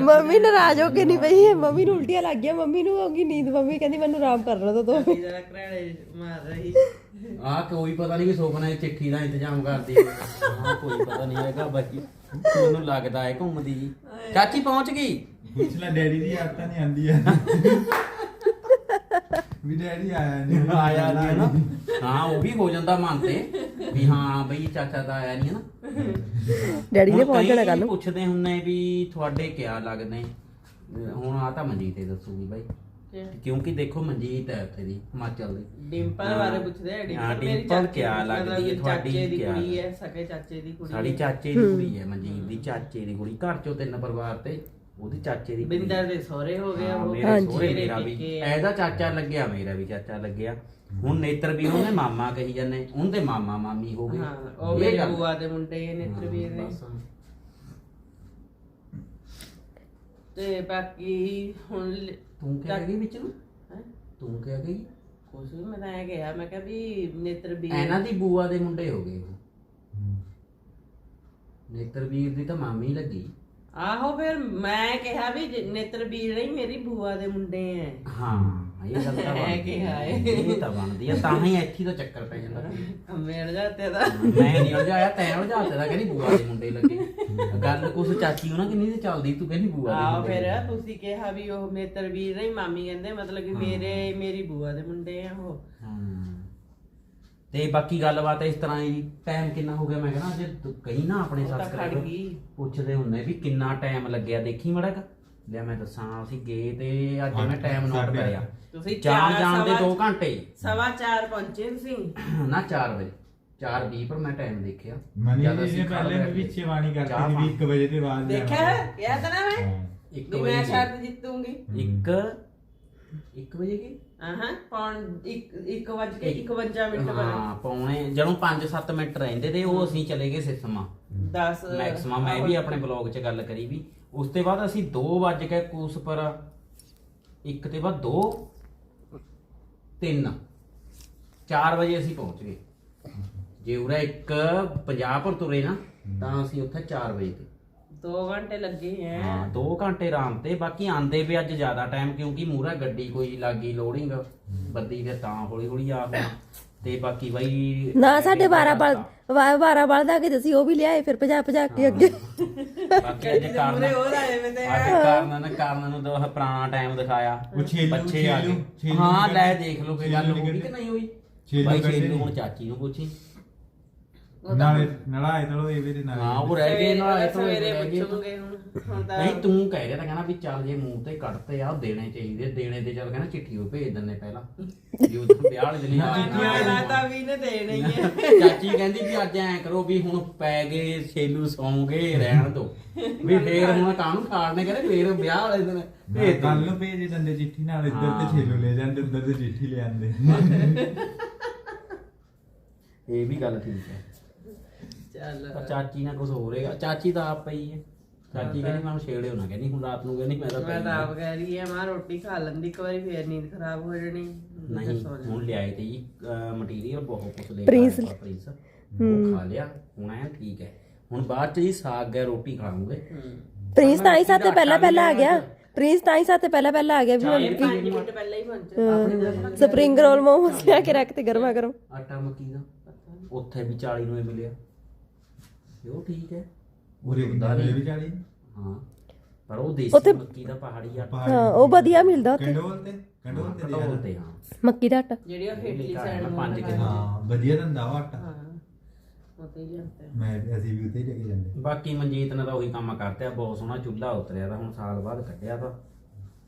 ਮੰਮੀ ਨਾਰਾਜ਼ ਹੋ ਕੇ ਨਹੀਂ ਪਈ ਹੈ। ਮੰਮੀ ਨੂੰ ਉਲਟੀਆਂ ਲੱਗ ਗਿਆ ਮੰਮੀ ਨੂੰ ਹੋ ਗਈ ਨੀਂਦ। ਮੰਮੀ ਕਹਿੰਦੀ ਮੈਨੂੰ ਆਰਾਮ ਕਰ ਲਓ ਦੋ ਚਾਚੀ ਜਰਾ ਘਰਾੜੇ ਮਾਰ ਰਹੀ। ਆ ਕੋਈ ਪਤਾ ਨਹੀਂ ਵੀ ਸੁਪਨਾ ਦੀ ਚਿੱਠੀ ਦਾ ਇੰਤਜ਼ਾਮ ਕਰਦੀ ਹੈ। ਹਾਂ ਕੋਈ ਪਤਾ ਨਹੀਂ ਹੈਗਾ ਬਾਕੀ ਮੈਨੂੰ ਲੱਗਦਾ ਹੈ ਘੁੰਮਦੀ। ਚਾਚੀ ਪਹੁੰਚ ਗਈ? ਪੁੱਛ ਲੈ ਡੈਡੀ ਦੀ ਆਦਤਾਂ ਨਹੀਂ ਆਂਦੀ ਆ ਵੀ ਡੈਡੀ ਆਇਆ ਨਹੀਂ ਆਇਆ ਨਹੀਂ ਹੈ ਨਾ। ਹਾਂ ਉਹ ਵੀ ਹੋ ਜਾਂਦਾ ਮਨ ਤੇ। ਵੀ ਹਾਂ ਬਈ ਚਾਚਾ ਦਾ ਆਇਆ ਨਹੀਂ ਹੈ ਨਾ। ਡੈਡੀ ਨੇ ਹੁਣ ਪਹੁੰਚ ਜਾਣਾ ਕਈ ਕੱਲ ਨੂੰ। ਪੁੱਛਦੇ ਹੁੰਨੇ ਵੀ ਤੁਹਾਡੇ ਕਿਆ ਲੱਗਦੇ ਹੁਣ ਆ ਤਾਂ ਮਨਜੀਤ ਹੀ ਦੱਸੂਗੀ ਬਾਈ। ਕਿਉਂਕਿ ਦੇਖੋ ਮਨਜੀਤ ਹੈ ਉੱਥੇ ਦੀ ਹਿਮਾਚਲ ਦੀ। ਡਿੰਪਲ ਬਾਰੇ ਪੁੱਛਦੇ ਆ ਹਾਂ, ਮੇਰੀ ਡਿੰਪਲ ਚਾਚੀ ਕਿਆ ਲੱਗਦੀ ਮਤਲਬ ਹੈ, ਕਿ ਤੁਹਾਡੀ ਚਾਚੇ ਦੀ ਕਿਆ ਕੁੜੀ ਹੈ ਸਕੇ ਚਾਚੇ ਦੀ ਕੁੜੀ ਸਾਡੀ ਹੈ। ਚਾਚੇ ਦੀ ਕੁੜੀ ਹੈ ਮਨਜੀਤ ਦੀ ਚਾਚੇ ਦੀ ਕੁੜੀ। ਘਰ ਚੋਂ ਤਿੰਨ ਪਰਿਵਾਰ ਤੇ। ਉਹਦੀ ਚਾਚੇ ਦੀ ਬਿੰਦਰ ਦੇ ਸਹੁਰੇ ਹੋ ਗਏ ਹਾਂ, ਉਹ। ਮੇਰੇ ਸਹੁਰੇ ਮੇਰੇ ਵੀ। ਇਹਦਾ ਚਾਚਾ ਲੱਗਿਆ ਮੇਰਾ ਵੀ ਚਾਚਾ ਲੱਗਿਆ। ਹੁਣ ਨੇਤਰ ਵੀ ਉਹਨੇ ਮਾਮਾ ਕਹੀ ਜਾਂਦੇ ਉਹਦੇ ਮਾਮਾ ਮਾਮੀ ਹੋ ਗਏ। ਹਾਂ ਉਹ ਇਹ ਮੇਰੀ ਗੱਲ- ਬੂਆ ਦੇ ਮੁੰਡੇ ਨੇ ਤ੍ਰਿਵੀਰ ਨੇ ਬਸ। ਤੇ ਬਾਕੀ ਹੁਣ ਲ- ਤੂੰ ਕਿਹਾ ਗਈ ਵਿੱਚ ਨੂੰ? ਹੈਂ? ਤੂੰ ਕਿਹਾ ਗਈ? ਕੁਛ ਵੀ ਮੈਂ ਤਾਂ ਇਹ ਕਿਹਾ ਮੈਂ ਕਿਹਾ ਵੀ ਨੇਤਰਬੀਰ ਇਹਨਾਂ ਦੀ ਬੂਆ ਦੇ ਮੁੰਡੇ ਹੋ ਗਏ ਉਹ। ਨੇਤਰਵੀਰ ਦੀ ਤਾਂ ਮਾਮੀ ਲੱਗੀ। ਆਹੋ ਫਿਰ ਮੈਂ ਕਿਹਾ ਵੀ ਜ- ਨੇਤਰਬੀਰ ਨਹੀਂ ਮੇਰੀ ਬੂਆ ਦੇ ਮੁੰਡੇ ਐ। ਹਾਂ ਇਹ ਗੱਲ ਤਾਂ ਹੈ ਬਣਦੀ ਕਿ ਹੈ ਹਾਏ। ਇਹ ਤਾਂ ਬਣਦੀ ਆ ਤਾਂ ਹੀ ਇੱਥੇ ਦਾ ਚੱਕਰ ਪੈ ਜਾਂਦਾ ਮੇੜ ਜਾਤੇ ਦਾ। ਮੈਂ ਨਹੀਂ ਉਲਝਾਇਆ ਤੈਂ ਉਲਝਾਤੇ ਦਾ ਕਹਿੰਦੀ ਬੂਆ ਦੇ ਮੁੰਡੇ ਲੱਗੇ। ਗੱਲ ਕੁਛ ਚਾਚੀ ਉਹਨਾਂ ਕਿੰਨੀ ਤੇ ਚੱਲਦੀ ਤੂੰ ਕਹਿੰਦੀ ਬੂਆ ਦੇ ਆਹੋ ਮੁੰਡੇ ਫਿਰ ਲੱਗੇ। ਤੁਸੀਂ ਕਿਹਾ ਵੀ ਉਹ ਨੇਤਰਬੀਰ ਨਹੀਂ ਮਾਮੀ ਕਹਿੰਦੇ ਮਤਲਬ ਕਿ ਮੇਰੇ ਮੇਰੀ ਬੂਆ ਦੇ ਮੁੰਡੇ ਆ ਉਹ। ਹਾਂ। ਤੇ ਬਾਕੀ ਗੱਲਬਾਤ ਇਸ ਤਰ੍ਹਾਂ ਹੀ ਟਾਈਮ ਕਿੰਨਾ ਹੋ ਗਿਆ? ਮੈਂ ਕਹਿੰਦਾ ਅੱਜ ਤੂੰ ਕਹੀ ਨਾ ਆਪਣੇ ਸਬਸਕ੍ਰਾਈਬਰ ਪੁੱਛਦੇ ਹੁੰਦੇ ਵੀ ਕਿੰਨਾ ਟਾਈਮ ਲੱਗਿਆ। ਦੇਖੀ ਮੜਾ ਲਿਆ ਮੈਂ ਦੱਸਾਂ ਅਸੀਂ ਗਏ ਤੇ ਅੱਜ ਮੈਂ ਟਾਈਮ ਨੋਟ ਸਾਢੇ ਕਰਿਆ। ਤੁਸੀਂ ਜਾਣ ਚਾਰ ਜਾਣ ਦੇ ਸਵਾ- 2 ਘੰਟੇ। ਸਵਾ ਚਾਰ ਪਹੁੰਚੇ ਤੁਸੀਂ। ਨਾ 4 ਵਜੇ। 4:20 ਪਰ ਮੈਂ ਟਾਈਮ ਦੇਖਿਆ। ਮਨੀ ਜਦ ਜੀ ਅਸੀਂ ਨੇ ਖੜ ਪਹਿਲੇ ਬੈਠੇ। ਵੀ ਛੇਵਾਣੀ ਚਾਹ ਕਰਤੀ ਸੀ ਵੀ 1 ਵਜੇ ਦੇ ਬਾਅਦ ਦੇਖਿਆ? ਜਾਣਾ। ਕਿਹਾ ਤਾਂ ਨਾ ਮੈਂ ਹਾਂ। ਇੱਕ ਵੀ ਵਜੇ ਮੈਂ ਗਏ। ਸ਼ਾਇਦ ਜਿੱਤੂਗੀ। ਇੱਕ 1 ਵਜੇ ਗਏ ਹਾਂ। ਪੌਣ 1 1 ਵਜ ਕੇ 51 ਮਿੰਟ ਹਾਂ ਪੌਣੇ ਜਦੋਂ 5-7 ਮਿੰਟ ਰਹਿੰਦੇ ਤੇ ਉਹ ਅਸੀਂ ਚਲੇ ਗਏ ਸਿਸਮਾ। 10 ਮੈਕਸਿਮਮ ਮੈਂ ਵੀ ਆਪਣੇ ਬਲੌਗ 'ਚ ਗੱਲ ਕਰੀ ਵੀ ਉਸ ਤੋਂ ਬਾਅਦ ਅਸੀਂ 2 ਵੱਜ ਕੇ ਕੂਸ ਪਰ ਇੱਕ ਤੇ ਬਾਅਦ 2 3 4 ਵਜੇ ਅਸੀਂ ਪਹੁੰਚ ਗਏ। ਜੇ ਉਰੇ 1 50 ਪਰ ਤੁਰੇ ਨਾ ਤਾਂ ਅਸੀਂ ਉੱਥੇ 4 ਵਜੇ ਤੇ। 2 ਘੰਟੇ ਲੱਗੇ ਹੈ ਹਾਂ 2 ਘੰਟੇ ਆਰਾਮ ਤੇ ਬਾਕੀ ਆਂਦੇ ਵੀ ਅੱਜ ਜ਼ਿਆਦਾ ਟਾਈਮ ਕਿਉਂਕਿ ਮੂਹਰਾ ਗੱਡੀ ਕੋਈ ਲੱਗੀ ਲੋਡਿੰਗ ਬੱਦੀ ਫਿਰ ਤਾਂ ਹੌਲੀ ਹੌਲੀ ਆ ਹੋਣਾ ਤੇ ਬਾਕੀ ਬਾਈ ਨਾ ਸਾਡੇ 12 ਬਲ 12 ਬਲਦ ਆ ਕੇ ਤੁਸੀਂ ਉਹ ਵੀ ਲਿਆਏ ਫਿਰ ਭਜਾ ਭਜਾ ਕੇ ਅੱਗੇ। ਬਾਕੀ ਅੱਜ ਕਾਰਨ ਹੋਰ ਆਏ ਵੇ ਤੇ ਅੱਜ ਕਾਰਨ ਨੇ ਕਾਰਨ ਨੂੰ ਤਾਂ ਪੁਰਾਣਾ ਟਾਈਮ ਦਿਖਾਇਆ। ਛੇਲੂ- ਬੱਚੇ ਆ ਗਏ। ਛੇਲੂ- ਹਾਂ ਲੈ। ਦੇਖ ਲਓ ਕਿ ਗੱਲ ਹੋ ਗਈ ਕੱਢੇ। ਕਿ ਨਹੀਂ ਹੋਈ? ਛੇਲੂ ਬਾਈ ਛੇਲੂ। ਹੁਣ ਚਾਚੀ ਨੂੰ ਪੁੱਛੀ। ਨਾਲੇ ਨਲਾਏ ਤਲੋ ਇਹ ਵੀ ਤੇ ਨਾਲੇ ਹਾਂ ਉਹ ਰਹਿ ਗਏ ਨਾ ਇਹ ਤੋਂ ਸਵੇਰੇ ਰਹਿ ਗਏ। ਪੁੱਛੂਗੇ ਹੁਣ। ਹੁਣ ਤਾਂ ਨਹੀਂ ਤੂੰ ਕਹਿ ਰਿਹਾ ਤਾਂ ਕਹਿੰਦਾ ਵੀ ਚੱਲ ਜੇ ਮੂੰਹ ਤੇ ਕੱਢਤੇ ਆ ਉਹ ਦੇਣੇ ਚਾਹੀਦੇ। ਦੇਣੇ ਤੇ ਚੱਲ ਕਹਿੰਦਾ ਚਿੱਠੀ ਉਹ ਭੇਜ ਦਿੰਨੇ ਪਹਿਲਾਂ। ਜੀ ਉਹ ਵਿਆਹ ਵਾਲੇ ਦਿਨ ਹੀ ਆ ਜਾਣਾ। ਮੈਂ ਤਾਂ ਵੀ ਨੇ ਦੇਣੇ ਹੀ ਹੈ ਚਾਚੀ ਕਹਿੰਦੀ ਵੀ ਅੱਜ ਐ ਕਰੋ ਵੀ ਹੁਣ ਪੈ ਗਏ ਛੇਲੂ ਸੌਂਗੇ ਰਹਿਣ ਦੋ। ਵੀ ਫੇਰ ਹੁਣ ਕਾਹਨੂੰ ਖਾੜਨੇ? ਕਹਿੰਦੇ ਫੇਰ ਵਿਆਹ ਵਾਲੇ ਦਿਨ। ਭੇਜ ਕੱਲ ਦੋ ਨੂੰ ਭੇਜ ਦਿੰਦੇ ਚਿੱਠੀ ਨਾਲ ਇੱਧਰ ਹਾਂ। ਤੇ ਛੇਲੋ ਲੈ ਜਾਂਦੇ ਉੱਧਰ ਤੇ ਚਿੱਠੀ ਲੈ ਆਂਦੇ ਇਹ ਵੀ ਗੱਲ ਠੀਕ ਹੈ। ਚੱਲ। ਪਰ ਚਾਚੀ ਨਾਲ ਕੁਝ ਹੋ ਰਿਹਾ ਚਾਚੀ ਤਾਂ ਆਪ ਪਈ ਹੈ। ਚਾਚੀ ਕਹਿੰਦੀ ਮੈਂ ਛੇੜਿਓ ਨਾ। ਕਹਿੰਦੀ ਹੁਣ ਰਾਤ ਨੂੰ ਕਹਿੰਦੀ ਮੈਂ ਤਾਂ ਮੈਂ ਤਾਂ। ਆਪ ਕਹਿ ਰਹੀ ਹੈ ਮਾਂ ਰੋਟੀ ਖਾ ਲੈਂਦੀ ਇੱਕ ਵਾਰੀ ਫੇਰ ਨੀਂਦ ਖਰਾਬ ਹੋ ਜਾਣੀ। ਨਹੀਂ ਹੁਣ ਲਿਆਏ ਤੇ ਜੀ ਮਟੀਰੀਅਲ ਬਹੁਤ ਕੁਝ ਲੈ ਪ੍ਰਿੰਸ। ਆਇਆ ਪ੍ਰਿੰਸ। ਉਹ ਖਾ ਲਿਆ ਹੁਣ ਐ ਠੀਕ ਹੈ। ਹੁਣ ਬਾਅਦ ਚ ਜੀ ਸਾਗ ਗਿਆ ਰੋਟੀ ਖਾਵਾਂਗੇ। ਪ੍ਰਿੰਸ ਤਾਂ ਹੀ ਸਾਤੇ ਪਹਿਲਾਂ ਪਹਿਲਾਂ ਆ ਗਿਆ। ਪ੍ਰਿੰਸ ਤਾਂ ਹੀ ਸਾਤੇ ਪਹਿਲਾਂ ਪਹਿਲਾਂ ਆ ਗਿਆ ਵੀ ਇਹ 5 ਮਿੰਟ ਪਹਿਲਾਂ ਹੀ ਪਹੁੰਚੇ ਸਪਰਿੰਗ ਰੋਲ ਮੋਮੋਸ ਲਿਆ ਕੇ ਰੱਖ ਤੇ ਗਰਮਾ ਗਰਮ। ਆਟਾ ਮੱਕੀ ਦਾ। ਉੱਥੇ ਵੀ 40 ਨੂੰ ਹੀ ਮਿਲਿਆ। ਤੇ ਉਹ ਠੀਕ ਹੈ। ਉਰੇ ਕਿੰਨੇ ਵੀ ਚਾਲੀ ਹਾਂ ਪਰ ਉਹ ਦੇਸੀ ਮੱਕੀ ਦਾ ਪਹਾੜੀ ਆਟਾ। ਹਾਂ ਉਹ ਵਧੀਆ ਮਿਲਦਾ ਉੱਥੇ। ਕੰਡੋਲ ਤੇ ਕੰਡੋਲ ਤੇ ਦੇ ਤੇ ਹਾਂ। ਮੱਕੀ ਦਾ ਆਟਾ। ਜਿਹੜੀ ਉਹ ਹੇਠਲੀ ਸਾਈਡ ਨਾ ਪੰਜ ਕਿਲੋ। ਹਾਂ ਵਧੀਆ ਧੰਦਾ ਉਹ ਆਟਾ। ਹਾਂ ਮੈਂ ਅਸੀਂ ਵੀ ਉੱਤੇ ਹੀ ਲੈ ਕੇ ਜਾਂਦੇ ਬਾਕੀ ਮਨਜੀਤ ਨੇ ਤਾਂ ਉਹੀ ਕੰਮ ਕਰਤਿਆ ਬਹੁਤ ਸੋਹਣਾ ਚੁੱਲ੍ਹਾ ਉਤਰਿਆ ਤਾਂ ਹੁਣ ਸਾਲ ਬਾਅਦ ਕੱਢਿਆ ਤਾਂ।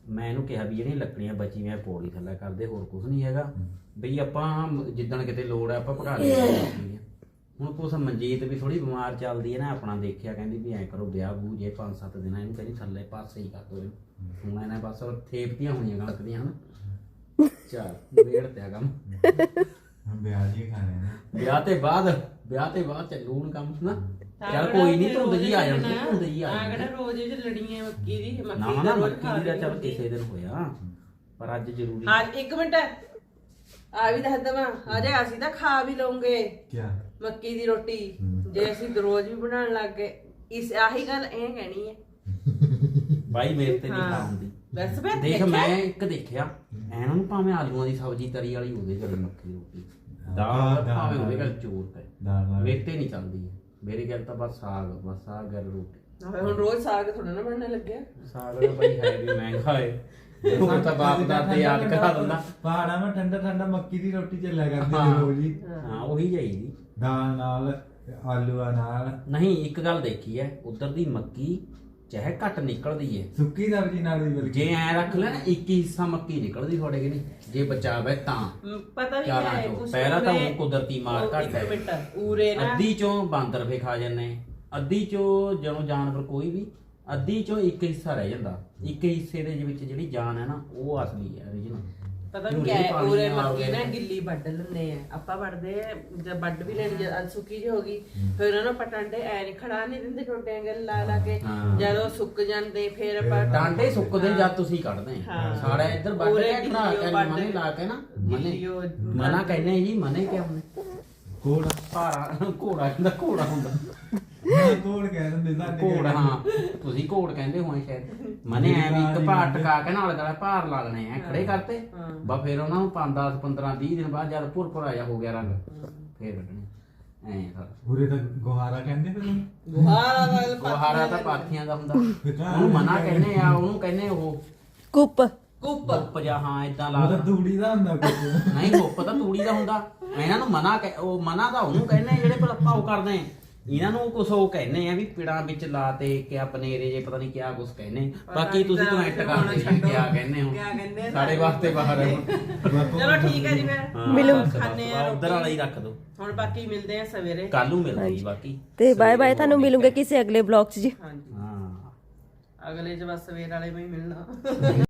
ਮੈਂ ਇਹਨੂੰ ਕਿਹਾ ਵੀ ਜਿਹੜੀਆਂ ਲੱਕੜੀਆਂ ਬਚੀਆਂ ਪੌੜੀ ਥੱਲੇ ਕਰਦੇ ਹੋਰ ਕੁਝ ਨਹੀਂ ਹੈਗਾ। ਬਈ ਆਪਾਂ ਜਿੱਦਣ ਕਿਤੇ ਲੋੜ ਹੈ ਆਪਾਂ ਭਗਾ ਲਈਏ। ਹੁਣ ਕੁਛ ਮਨਜੀਤ ਵੀ ਥੋੜੀ ਬਿਮਾਰ ਚੱਲਦੀ ਹੈ ਨਾ ਆਪਣਾ ਦੇਖਿਆ ਕਹਿੰਦੀ ਵੀ ਐ ਕਰੋ ਵਿਆਹ ਬੂ ਜੇ 5-7 ਦਿਨਾਂ ਇਹਨੂੰ ਕਹਿੰਦੀ ਥੱਲੇ ਪਾਸੇ ਹੀ ਕਰ ਦੋ ਇਹਨੂੰ। ਹੁਣ ਇਹਨੇ ਬਸ ਉਹ ਥੇਪਤੀਆਂ ਹੋਣੀਆਂ ਗਲਤੀਆਂ ਹਨ। ਚਲ ਵੇੜ ਤੇ ਕੰਮ। ਹੁਣ ਵਿਆਹ ਜੀ ਖਾਣੇ ਨੇ। ਵਿਆਹ ਤੇ ਬਾਅਦ ਵਿਆਹ ਤੇ ਬਾਅਦ ਚੱਲੂ ਹੁਣ ਕੰਮ ਨਾ ਚੱਲ ਕੋਈ ਨਹੀਂ ਧੁੰਦ ਜੀ ਆ ਜਾਂਦੀ ਧੁੰਦ ਜੀ ਆ ਆ ਜਾਂਦੀ ਕਿਹੜਾ ਰੋਜ਼ ਇਹ ਲੜੀਆਂ ਮੱਕੀ ਦੀ ਮੱਕੀ ਦਾ ਮੱਕੀ ਦਾ ਚੱਲ ਕਿਸੇ ਦਿਨ ਹੋਇਆ ਪਰ ਅੱਜ ਜ਼ਰੂਰੀ ਹਾਂ ਇੱਕ ਮਿੰਟ। ਆ ਵੀ ਦੱਸ ਦਵਾਂ ਅਜੇ ਅਸੀਂ ਤਾਂ ਖਾ ਵੀ ਲਵਾਂਗੇ। ਕੀ ਮੱਕੀ ਦੀ ਰੋਟੀ ਜੇ ਅਸੀਂ ਰੋਜ਼ ਵੀ ਬਣਾਉਣ ਲੱਗ ਗਏ ਇਸ ਆਹੀ ਗੱਲ ਇਹ ਕਹਿਣੀ ਹੈ। ਬਾਈ ਮੇਰੇ ਤੇ ਨਹੀਂ ਬਸ ਫਿਰ ਦੇਖ ਮੈਂ ਇੱਕ ਦੇਖਿਆ ਇਹਨਾਂ ਨੂੰ ਭਾਵੇਂ ਆਲੂਆਂ ਦੀ ਸਬਜ਼ੀ ਤਰੀ ਵਾਲੀ ਹੋਵੇ ਜਦ ਮੱਕੀ ਦੀ ਰੋਟੀ। ਦਾਲ ਦਾਲ ਭਾਵੇਂ ਹੋਵੇ ਗੱਲ ਚੋਰ ਤੇ ਦਾਲ ਨਾਲ ਮੇਰੇ ਤੇ ਨਹੀਂ ਚੱਲਦੀ ਮੇਰੀ ਗੱਲ ਤਾਂ ਬਸ ਸਾਗ ਬਸ ਸਾਗ ਗੱਲ ਰੋਟੀ। ਨਾਲੇ ਹੁਣ ਰੋਜ਼ ਸਾਗ ਥੋੜਾ ਨਾ ਬਣਨ ਲੱਗਿਆ। ਸਾਗ ਦਾ ਬਾਈ ਹੈ ਵੀ ਮਹਿੰਗਾ ਹੈ ਉਹ ਤਾਂ ਬਾਪ ਦਾਦੇ ਯਾਦ ਕਰਾ ਦਿੰਦਾ। ਪਹਾੜਾਂ ਵਿੱਚ ਠੰਡਾ ਠੰਡਾ ਮੱਕੀ ਦੀ ਰੋਟੀ ਚੱਲਿਆ ਕਰਦੀ ਹਾਂ। ਸੀ ਰੋਜ਼ ਹੀ। ਹਾਂ। ਉਹੀ ਚਾਹੀਦੀ ਦਾਲ ਨਾਲ ਆਲੂਆਂ ਨਾਲ। ਨਹੀਂ ਇੱਕ ਗੱਲ ਦੇਖੀ ਹੈ ਉਧਰ ਦੀ ਮੱਕੀ ਚਾਹੇ ਘੱਟ ਨਿਕਲਦੀ ਹੈ ਸੁੱਕੀ ਸਬਜ਼ੀ ਨਾਲ ਵੀ ਬਲਕਿ। ਜੇ ਐ ਰੱਖ ਲੈ ਨਾ ਇੱਕ ਹੀ ਹਿੱਸਾ ਮੱਕੀ ਨਿਕਲਦੀ ਤੁਹਾਡੇ ਕਿ ਨਹੀਂ ਜੇ ਬਚਾਵੇ ਤਾਂ। ਪਤਾ ਵੀ ਚਾਰਾਂ ਹੈ ਚੋਂ। ਕੁਛ ਪਹਿਲਾਂ ਤਾਂ ਉਹ ਕੁਦਰਤੀ ਮਾਰ ਘੱਟ ਹੈ। ਉਰੇ ਨਾ। ਅੱਧੀ ਚੋਂ ਬਾਂਦਰ ਫੇ ਖਾ ਜਾਂਦੇ ਅੱਧੀ ਚੋਂ ਜਦੋਂ ਜਾਨਵਰ ਕੋਈ ਵੀ ਅੱਧੀ ਚੋਂ ਇੱਕ ਹਿੱਸਾ ਰਹਿ ਜਾਂਦਾ। ਇੱਕ ਹਿੱਸੇ ਦੇ ਵਿੱਚ ਜਿਹੜੀ ਜਾਨ ਹੈ ਨਾ ਉਹ ਅਸਲੀ ਹੈ original ਪਤਾ ਜੋ ਨਹੀਂ ਰੇਹ ਕਿਆ ਹੈ ਪਾਣੀ ਉਰੇ ਨਾਲ ਮੱਕੀ ਨਾ ਹੋਵੇ। ਗਿੱਲੀ ਵੱਢ ਲੈਂਦੇ ਆ। ਆਪਾਂ ਵੱਢਦੇ ਆ ਜਦ ਵੱਢ ਵੀ ਲੈਣੀ ਜਦ ਅੱਜ ਸੁੱਕੀ ਜਿਹੀ ਹੋ ਗਈ ਫਿਰ ਉਹਨਾਂ ਨੂੰ ਪਟਾਂਡੇ ਐ ਨਹੀਂ ਖੜਾ ਨਹੀਂ ਦਿੰਦੇ ਛੋਟੇ ਅੰਗਲ ਲਾ ਲਾ ਕੇ। ਹਾਂ। ਜਦੋਂ ਸੁੱਕ ਜਾਂਦੇ ਫਿਰ ਆਪਾਂ ਡਾਂਡੇ ਸੁੱਕਦੇ ਜਦ ਤੁਸੀਂ ਕੱਢਦੇ ਹਾਂ। ਸਾੜਾ ਇੱਧਰ ਵੱਢ ਉਰੇ ਕੇ ਖੜਾ ਗਿੱਲੀ ਕੇ ਵੱਢ ਮਨੇ ਲਾ ਕੇ ਨਾ ਮਨੇ। ਗਿੱਲੀਓ ਮਨਾ ਕਹਿੰਦੇ ਜੀ ਮਨੇ ਕਿਆ ਹੁੰਦੇ ਕੋੜ ਭਾਰਾ ਘੋੜਾ ਕਹਿੰਦਾ ਘੋੜਾ ਹੁੰਦਾ। ਕੋੜ ਕਹਿ ਦਿੰਦੇ ਸਾਡੇ ਘੋੜ ਹਾਂ ਤੁਸੀਂ ਘੋੜ ਕਹਿੰਦੇ ਹੋਏ ਸ਼ਾਇਦ। ਮਨੇ ਐ ਵੀ ਇੱਕ ਭਾਰ ਟਕਾ ਕੇ ਨਾਲ ਗਲਾ ਭਾਰ ਲਾ ਲੈਣੇ ਆ ਖੜੇ ਕਰਤੇ। ਬਾ ਫਿਰ ਉਹਨਾਂ ਨੂੰ 5 10 15 20 ਦਿਨ ਬਾਅਦ ਜਦ ਭੁਰਭੁਰਾ ਜਾ ਹੋ ਗਿਆ ਰੰਗ ਫੇਰ ਕੱਢਣੇ। ਐ ਸਾਰਾ। ਉਰੇ ਤਾਂ ਗੋਹਾਰਾ ਕਹਿੰਦੇ ਫਿਰ। ਗੁਹਾਰਾ ਵਾਲ ਗੋਹਾਰਾ ਤਾਂ ਪਾਥੀਆਂ ਦਾ ਹੁੰਦਾ। ਉਹਨੂੰ ਮਨਾ ਕਹਿੰਦੇ ਆ ਉਹਨੂੰ ਕਹਿੰਦੇ ਉਹ। ਕੁੱਪ। ਕੁੱਪ। ਜਾਂ ਹਾਂ ਇਦਾਂ ਲਾ ਉਹ ਦੇਣਾ। ਤੂੜੀ ਦਾ ਹੁੰਦਾ ਕੁਝ ਨਹੀਂ ਗੁੱਪ ਤਾਂ ਤੂੜੀ ਦਾ ਹੁੰਦਾ। ਇਹਨਾਂ ਨੂੰ ਮਨਾ ਉਹ ਮਨਾ ਤਾਂ ਉਹਨੂੰ ਕਹਿੰਦੇ ਜਿਹੜੇ ਭਲਾ ਭਾਉ ਕਰਦੇ ਆ। ਇਹਨਾਂ ਨੂੰ ਕੁਛ ਉਹ ਕਹਿੰਦੇ ਆ ਵੀ ਪਿੜਾਂ ਵਿੱਚ ਲਾ ਤੇ ਕਿਆ ਪਨੇਰੇ ਜੇ ਪਤਾ ਨਹੀਂ ਕਿਆ ਕੁਛ ਕਹਿੰਦੇ। ਬਾਕੀ ਤੁਸੀਂ ਕਮੈਂਟ ਕਰਦੇ ਜੀ ਕਿਆ ਕਹਿੰਦੇ ਹੋ ਕਿਆ ਕਹਿੰਦੇ ਆ? ਸਾਡੇ ਵਾਸਤੇ ਬਾਹਰ ਹੈ ਚਲੋ ਠੀਕ ਹੈ ਜੀ ਫਿਰ। ਮਿਲੋ। ਖਾਂਦੇ ਆ ਉਧਰ ਵਾਲਾ ਹੀ ਰੱਖ ਦੋ। ਹੁਣ ਬਾਕੀ ਮਿਲਦੇ ਆ ਸਵੇਰੇ। ਕੱਲ ਨੂੰ ਮਿਲਦੇ ਜੀ ਬਾਕੀ। ਤੇ ਬਾਏ ਬਾਏ ਤੁਹਾਨੂੰ ਮਿਲੂੰਗੇ ਕਿਸੇ ਅਗਲੇ ਬਲੌਗ 'ਚ ਜੀ। ਹਾਂਜੀ। ਹਾਂ। ਅਗਲੇ ਚ ਬਸ ਸਵੇਰ ਵਾਲੇ ਮੈਂ ਹੀ ਮਿਲਣਾ।